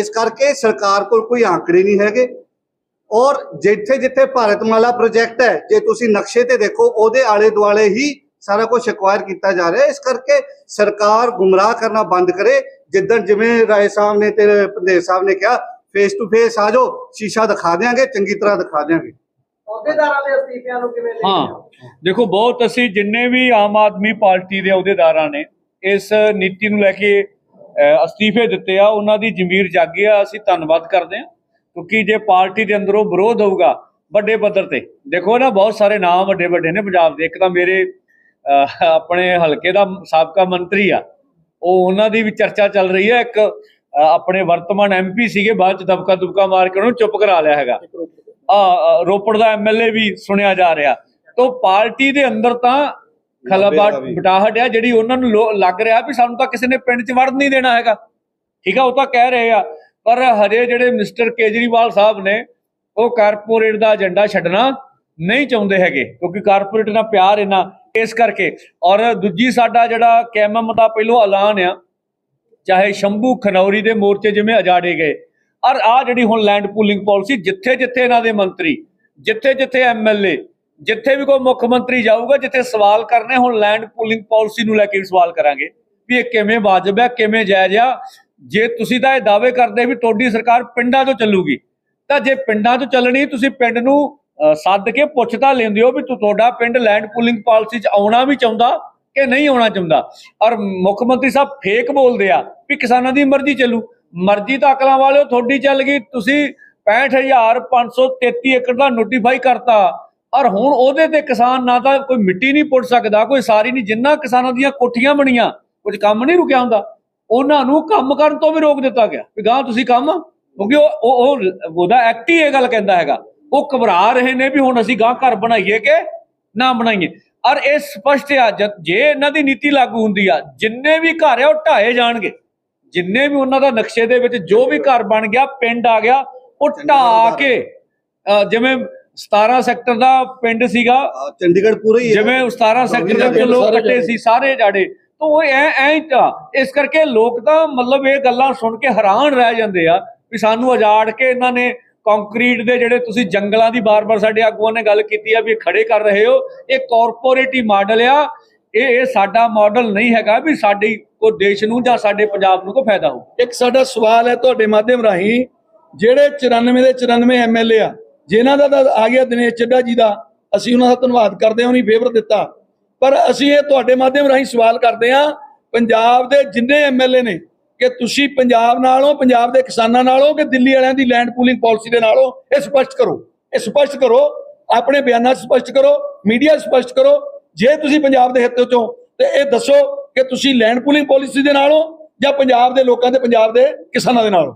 G: ਇਸ ਕਰਕੇ ਸਰਕਾਰ ਕੋਲ ਕੋਈ ਆਂਕੜੇ ਨਹੀਂ ਹੈਗੇ। ਔਰ ਜਿੱਥੇ ਜਿੱਥੇ ਭਾਰਤ ਮਾਲਾ ਪ੍ਰੋਜੈਕਟ ਹੈ, ਜੇ ਤੁਸੀਂ ਨਕਸ਼ੇ ਤੇ ਦੇਖੋ, ਉਹਦੇ ਆਲੇ ਦੁਆਲੇ ਹੀ ਸਾਰਾ ਕੁਝ ਐਕਵਾਇਰ ਕੀਤਾ ਜਾ ਰਿਹਾ ਇਸ ਕਰਕੇ ਸਰਕਾਰ ਗੁੰਮਰਾਹ ਕਰਨਾ ਬੰਦ ਕਰੇ। ਜਿੱਦਣ ਜਿਵੇਂ ਰਾਏ ਸਾਹਿਬ ਨੇ ਤੇ ਪੰਦੇਰ ਸਾਹਿਬ ਨੇ ਕਿਹਾ ਫੇਸ ਟੂ ਫੇਸ ਆ ਜਾਓ ਸ਼ੀਸ਼ਾ ਦਿਖਾ ਦਿਆਂਗੇ ਚੰਗੀ ਤਰ੍ਹਾਂ ਦਿਖਾ ਦਿਆਂਗੇ।
F: ਅਹੁਦੇਦਾਰਾਂ ਦੇ ਅਸਤੀਫਿਆਂ ਨੂੰ ਕਿਵੇਂ
B: ਹਾਂ ਦੇਖੋ ਬਹੁਤ ਅਸੀਂ ਜਿੰਨੇ ਵੀ ਆਮ ਆਦਮੀ ਪਾਰਟੀ ਦੇ ਅਹੁਦੇਦਾਰਾਂ ਨੇ ਇਸ ਨੀਤੀ ਨੂੰ ਲੈ ਕੇ ਅਸਤੀਫੇ ਦਿੱਤੇ ਆ ਉਹਨਾਂ ਦੀ ਜ਼ਮੀਰ ਜਾਗੀ ਆ ਅਸੀਂ ਧੰਨਵਾਦ ਕਰਦੇ ਹਾਂ। ਕਿਉਂਕਿ ਜੇ ਪਾਰਟੀ ਦੇ ਅੰਦਰੋਂ ਵਿਰੋਧ ਹੋਊਗਾ ਵੱਡੇ ਪੱਧਰ ਤੇ ਦੇਖੋ ਨਾ ਬਹੁਤ ਸਾਰੇ ਨਾਮ ਵੱਡੇ ਵੱਡੇ ਨੇ ਪੰਜਾਬ ਦੇ। ਇੱਕ ਤਾਂ ਮੇਰੇ ਆਪਣੇ ਹਲਕੇ ਦਾ ਸਾਬਕਾ ਮੰਤਰੀ ਆ। ਉਹ ਉਹਨਾਂ ਦੀ ਵੀ ਚਰਚਾ ਚੱਲ ਰਹੀ ਹੈ। ਇੱਕ ਆਪਣੇ ਵਰਤਮਾਨ ਐਮਪੀ ਸੀਗੇ ਬਾਅਦ ਚ ਦਬਕਾ ਦੁਬਕਾ ਮਾਰ ਕੇ ਉਹਨੂੰ ਚੁੱਪ ਕਰਾ ਲਿਆ ਹੈਗਾ। ਆ ਰੋਪੜ ਦਾ ਐਮਐਲਏ ਵੀ ਸੁਣਿਆ ਜਾ ਰਿਹਾ। ਤੋਂ ਪਾਰਟੀ ਦੇ ਅੰਦਰ ਤਾਂ ਖਲਾਬਾਟ ਬਟਾਹਟ ਆ ਜਿਹੜੀ ਉਹਨਾਂ ਨੂੰ ਲੱਗ ਰਿਹਾ ਵੀ ਸਾਨੂੰ ਤਾਂ ਕਿਸੇ ਨੇ ਪਿੰਡ 'ਚ ਵੜਨ ਨਹੀਂ ਦੇਣਾ ਹੈਗਾ। ਠੀਕ ਆ ਉਹ ਤਾਂ ਕਹਿ ਰਹੇ ਆ। ਪਰ ਹਰੇ ਜਿਹੜੇ ਮਿਸਟਰ ਕੇਜਰੀਵਾਲ ਸਾਹਿਬ ਨੇ ਉਹ ਕਾਰਪੋਰੇਟ ਦਾ ਏਜੰਡਾ ਛੱਡਣਾ ਨਹੀਂ ਚਾਹੁੰਦੇ ਹੈਗੇ ਕਿਉਂਕਿ ਕਾਰਪੋਰੇਟ ਨਾਲ ਪਿਆਰ ਇਹਨਾਂ ਇਸ ਕਰਕੇ। ਔਰ ਦੂਜੀ ਸਾਡਾ ਜਿਹੜਾ ਕੈਮਮ ਦਾ ਪਹਿਲੋ ਐਲਾਨ ਆ, ਚਾਹੇ ਸ਼ੰਭੂ ਖਨੌਰੀ ਦੇ ਮੋਰਚੇ ਜਿਵੇਂ ਅਜਾੜੇ ਗਏ, ਔਰ ਆ ਜਿਹੜੀ ਹੁਣ ਲੈਂਡ ਪੂਲਿੰਗ ਪਾਲਿਸੀ ਜਿੱਥੇ ਜਿੱਥੇ ਇਹਨਾਂ ਦੇ ਮੰਤਰੀ ਜਿੱਥੇ ਜਿੱਥੇ ਐਮਐਲਏ ਜਿੱਥੇ ਵੀ ਕੋਈ ਮੁੱਖ ਮੰਤਰੀ ਜਾਊਗਾ, ਜਿੱਥੇ ਸਵਾਲ ਕਰਨੇ, ਹੁਣ ਲੈਂਡ ਪੂਲਿੰਗ ਪਾਲਿਸੀ ਨੂੰ ਲੈ ਕੇ ਵੀ ਸਵਾਲ ਕਰਾਂਗੇ ਵੀ ਇਹ ਕਿਵੇਂ ਵਾਜਬ ਹੈ, ਕਿਵੇਂ ਜਾਇਜ਼ ਆ। ਜੇ ਤੁਸੀਂ ਤਾਂ ਇਹ ਦਾਅਵੇ ਕਰਦੇ ਵੀ ਤੁਹਾਡੀ ਸਰਕਾਰ ਪਿੰਡਾਂ ਤੋਂ ਚੱਲੂਗੀ, ਤਾਂ ਜੇ ਪਿੰਡਾਂ ਤੋਂ ਚੱਲਣੀ, ਤੁਸੀਂ ਪਿੰਡ ਨੂੰ ਸੱਦ ਕੇ ਪੁੱਛ ਤਾਂ ਲੈਂਦੇ ਹੋ ਵੀ ਤੂੰ ਤੁਹਾਡਾ ਪਿੰਡ ਲੈਂਡ ਪੂਲਿੰਗ ਪਾਲਿਸੀ 'ਚ ਆਉਣਾ ਵੀ ਚਾਹੁੰਦਾ ਕਿ ਨਹੀਂ ਆਉਣਾ ਚਾਹੁੰਦਾ? ਔਰ ਮੁੱਖ ਮੰਤਰੀ ਸਾਹਿਬ ਫੇਕ ਬੋਲਦੇ ਆ ਵੀ ਕਿਸਾਨਾਂ ਦੀ ਮਰਜ਼ੀ ਚੱਲੂ। ਮਰਜ਼ੀ ਤਾਂ ਅਕਲਾਂ ਵਾਲਿਓ ਤੁਹਾਡੀ ਚੱਲ ਗਈ, ਤੁਸੀਂ 65533 ਏਕੜ ਦਾ ਨੋਟੀਫਾਈ ਕਰਤਾ। ਔਰ ਹੁਣ ਉਹਦੇ ਤੇ ਕਿਸਾਨ ਨਾ ਤਾਂ ਕੋਈ ਮਿੱਟੀ ਨਹੀਂ ਪੁੱਟ ਸਕਦਾ, ਕੋਈ ਸਾਰੀ ਨਹੀਂ, ਜਿੰਨਾ ਕਿਸਾਨਾਂ ਦੀਆਂ ਕੋਠੀਆਂ ਬਣੀਆਂ, ਕੁਝ ਕੰਮ ਨਹੀਂ ਰੁਕਿਆ ਹੁੰਦਾ। ਉਹਨਾਂ ਨੂੰ ਕੰਮ ਕਰਨ ਤੋਂ ਵੀ ਰੋਕ ਦਿੱਤਾ ਗਿਆ। ਵੀ ਗਾਂ ਤੁਸੀਂ ਕੰਮ, ਕਿਉਂਕਿ ਉਹ ਉਹ- ਉਹਦਾ ਐਕਟ ਹੀ ਇਹ ਗੱਲ ਕਹਿੰਦਾ ਹੈਗਾ। ਉਹ ਘਬਰਾ ਰਹੇ ਨੇ ਵੀ ਹੁਣ ਅਸੀਂ ਗਾਂ ਘਰ ਬਣਾਈਏ ਕਿ ਨਾ ਬਣਾਈਏ। ਔਰ ਇਹ ਸਪਸ਼ਟ ਆ ਜਦ ਜੇ ਇਹਨਾਂ ਦੀ ਨੀਤੀ ਲਾਗੂ ਹੁੰਦੀ ਆ ਜਿੰਨੇ ਵੀ ਘਰ ਆ ਉਹ ਢਾਏ ਜਾਣਗੇ। ਜਿੰਨੇ ਵੀ ਉਹਨਾਂ ਦਾ ਨਕਸ਼ੇ ਦੇ ਵਿੱਚ ਜੋ ਵੀ ਘਰ ਬਣ ਗਿਆ ਪਿੰਡ ਆ ਗਿਆ ਉਹ ਢਾ ਕੇ ਜਿਵੇਂ 17 ਸੈਕਟਰ ਦਾ ਪਿੰਡ ਸੀਗਾ
G: ਚੰਡੀਗੜ੍ਹ ਪੂਰਾ ਹੀ
B: ਜਿਵੇਂ 17 ਸੈਕਟਰ ਦੇ ਵਿੱਚ ਲੋਕ ਕੱਟੇ ਸੀ ਸਾਰੇ ਜਾੜੇ ਤਾਂ ਉਹ ਐ ਐ ਇਸ ਕਰਕੇ ਲੋਕ ਤਾਂ ਮਤਲਬ ਇਹ ਗੱਲਾਂ ਸੁਣ ਕੇ ਹੈਰਾਨ ਰਹਿ ਜਾਂਦੇ ਆ ਵੀ ਸਾਨੂੰ ਉਜਾੜ ਕੇ ਇਹਨਾਂ ਨੇ ਕੰਕਰੀਟ ਦੇ ਜਿਹੜੇ ਤੁਸੀਂ ਜੰਗਲਾਂ ਦੀ ਬਾਰ-ਬਾਰ ਸਾਡੇ ਆਗੂਆਂ ਨੇ ਗੱਲ ਕੀਤੀ ਆ ਵੀ ਇਹ ਖੜੇ ਕਰ ਰਹੇ ਹੋ, ਇਹ ਕਾਰਪੋਰੇਟੀ ਮਾਡਲ ਆ। ਇਹ ਇਹ ਸਾਡਾ ਮਾਡਲ ਨਹੀਂ ਹੈਗਾ ਵੀ ਸਾਡੀ ਕੋ ਦੇਸ਼ ਨੂੰ ਜਾਂ ਸਾਡੇ ਪੰਜਾਬ ਨੂੰ ਕੋ ਫਾਇਦਾ ਹੋ
E: ਇੱਕ ਸਾਡਾ ਸਵਾਲ ਹੈ ਤੁਹਾਡੇ ਮਾਧਿਅਮ ਰਾਹੀਂ, ਜਿਹੜੇ 94 ਦੇ 94 ਐਮਐਲਏ ਆ, ਜਿਨ੍ਹਾਂ ਦਾ ਤਾਂ ਆ ਗਿਆ ਦਿਨੇਸ਼ ਚੱਡਾ ਜੀ ਦਾ, ਅਸੀਂ ਉਹਨਾਂ ਦਾ ਧੰਨਵਾਦ ਕਰਦੇ ਹਾਂ, ਉਹਨੇ ਫੇਵਰ ਦਿੱਤਾ। ਪਰ ਅਸੀਂ ਇਹ ਤੁਹਾਡੇ ਮਾਧਿਅਮ ਰਾਹੀਂ ਸਵਾਲ ਕਰਦੇ ਹਾਂ, ਪੰਜਾਬ ਦੇ ਜਿੰਨੇ ਐਮਐਲਏ ਨੇ ਕਿ ਤੁਸੀਂ ਪੰਜਾਬ ਨਾਲੋਂ ਪੰਜਾਬ ਦੇ ਕਿਸਾਨਾਂ ਨਾਲੋਂ ਕਿ ਦਿੱਲੀ ਵਾਲਿਆਂ ਦੀ ਲੈਂਡ ਪੂਲਿੰਗ ਪਾਲਿਸੀ ਦੇ ਨਾਲੋਂ ਇਹ ਸਪਸ਼ਟ ਕਰੋ। ਇਹ ਸਪਸ਼ਟ ਕਰੋ। ਆਪਣੇ ਬਿਆਨਾਂ 'ਚ ਸਪਸ਼ਟ ਕਰੋ, ਮੀਡੀਆ 'ਚ ਸਪਸ਼ਟ ਕਰੋ। ਜੇ ਤੁਸੀਂ ਪੰਜਾਬ ਦੇ ਹਿੱਤ ਚੋਂ ਤੇ ਇਹ ਦੱਸੋ ਕਿ ਤੁਸੀਂ ਲੈਂਡ ਪੂਲਿੰਗ ਪਾਲਿਸੀ ਦੇ ਨਾਲੋਂ ਜਾਂ ਪੰਜਾਬ ਦੇ ਲੋਕਾਂ ਦੇ, ਪੰਜਾਬ ਦੇ ਕਿਸਾਨਾਂ ਦੇ ਨਾਲੋਂ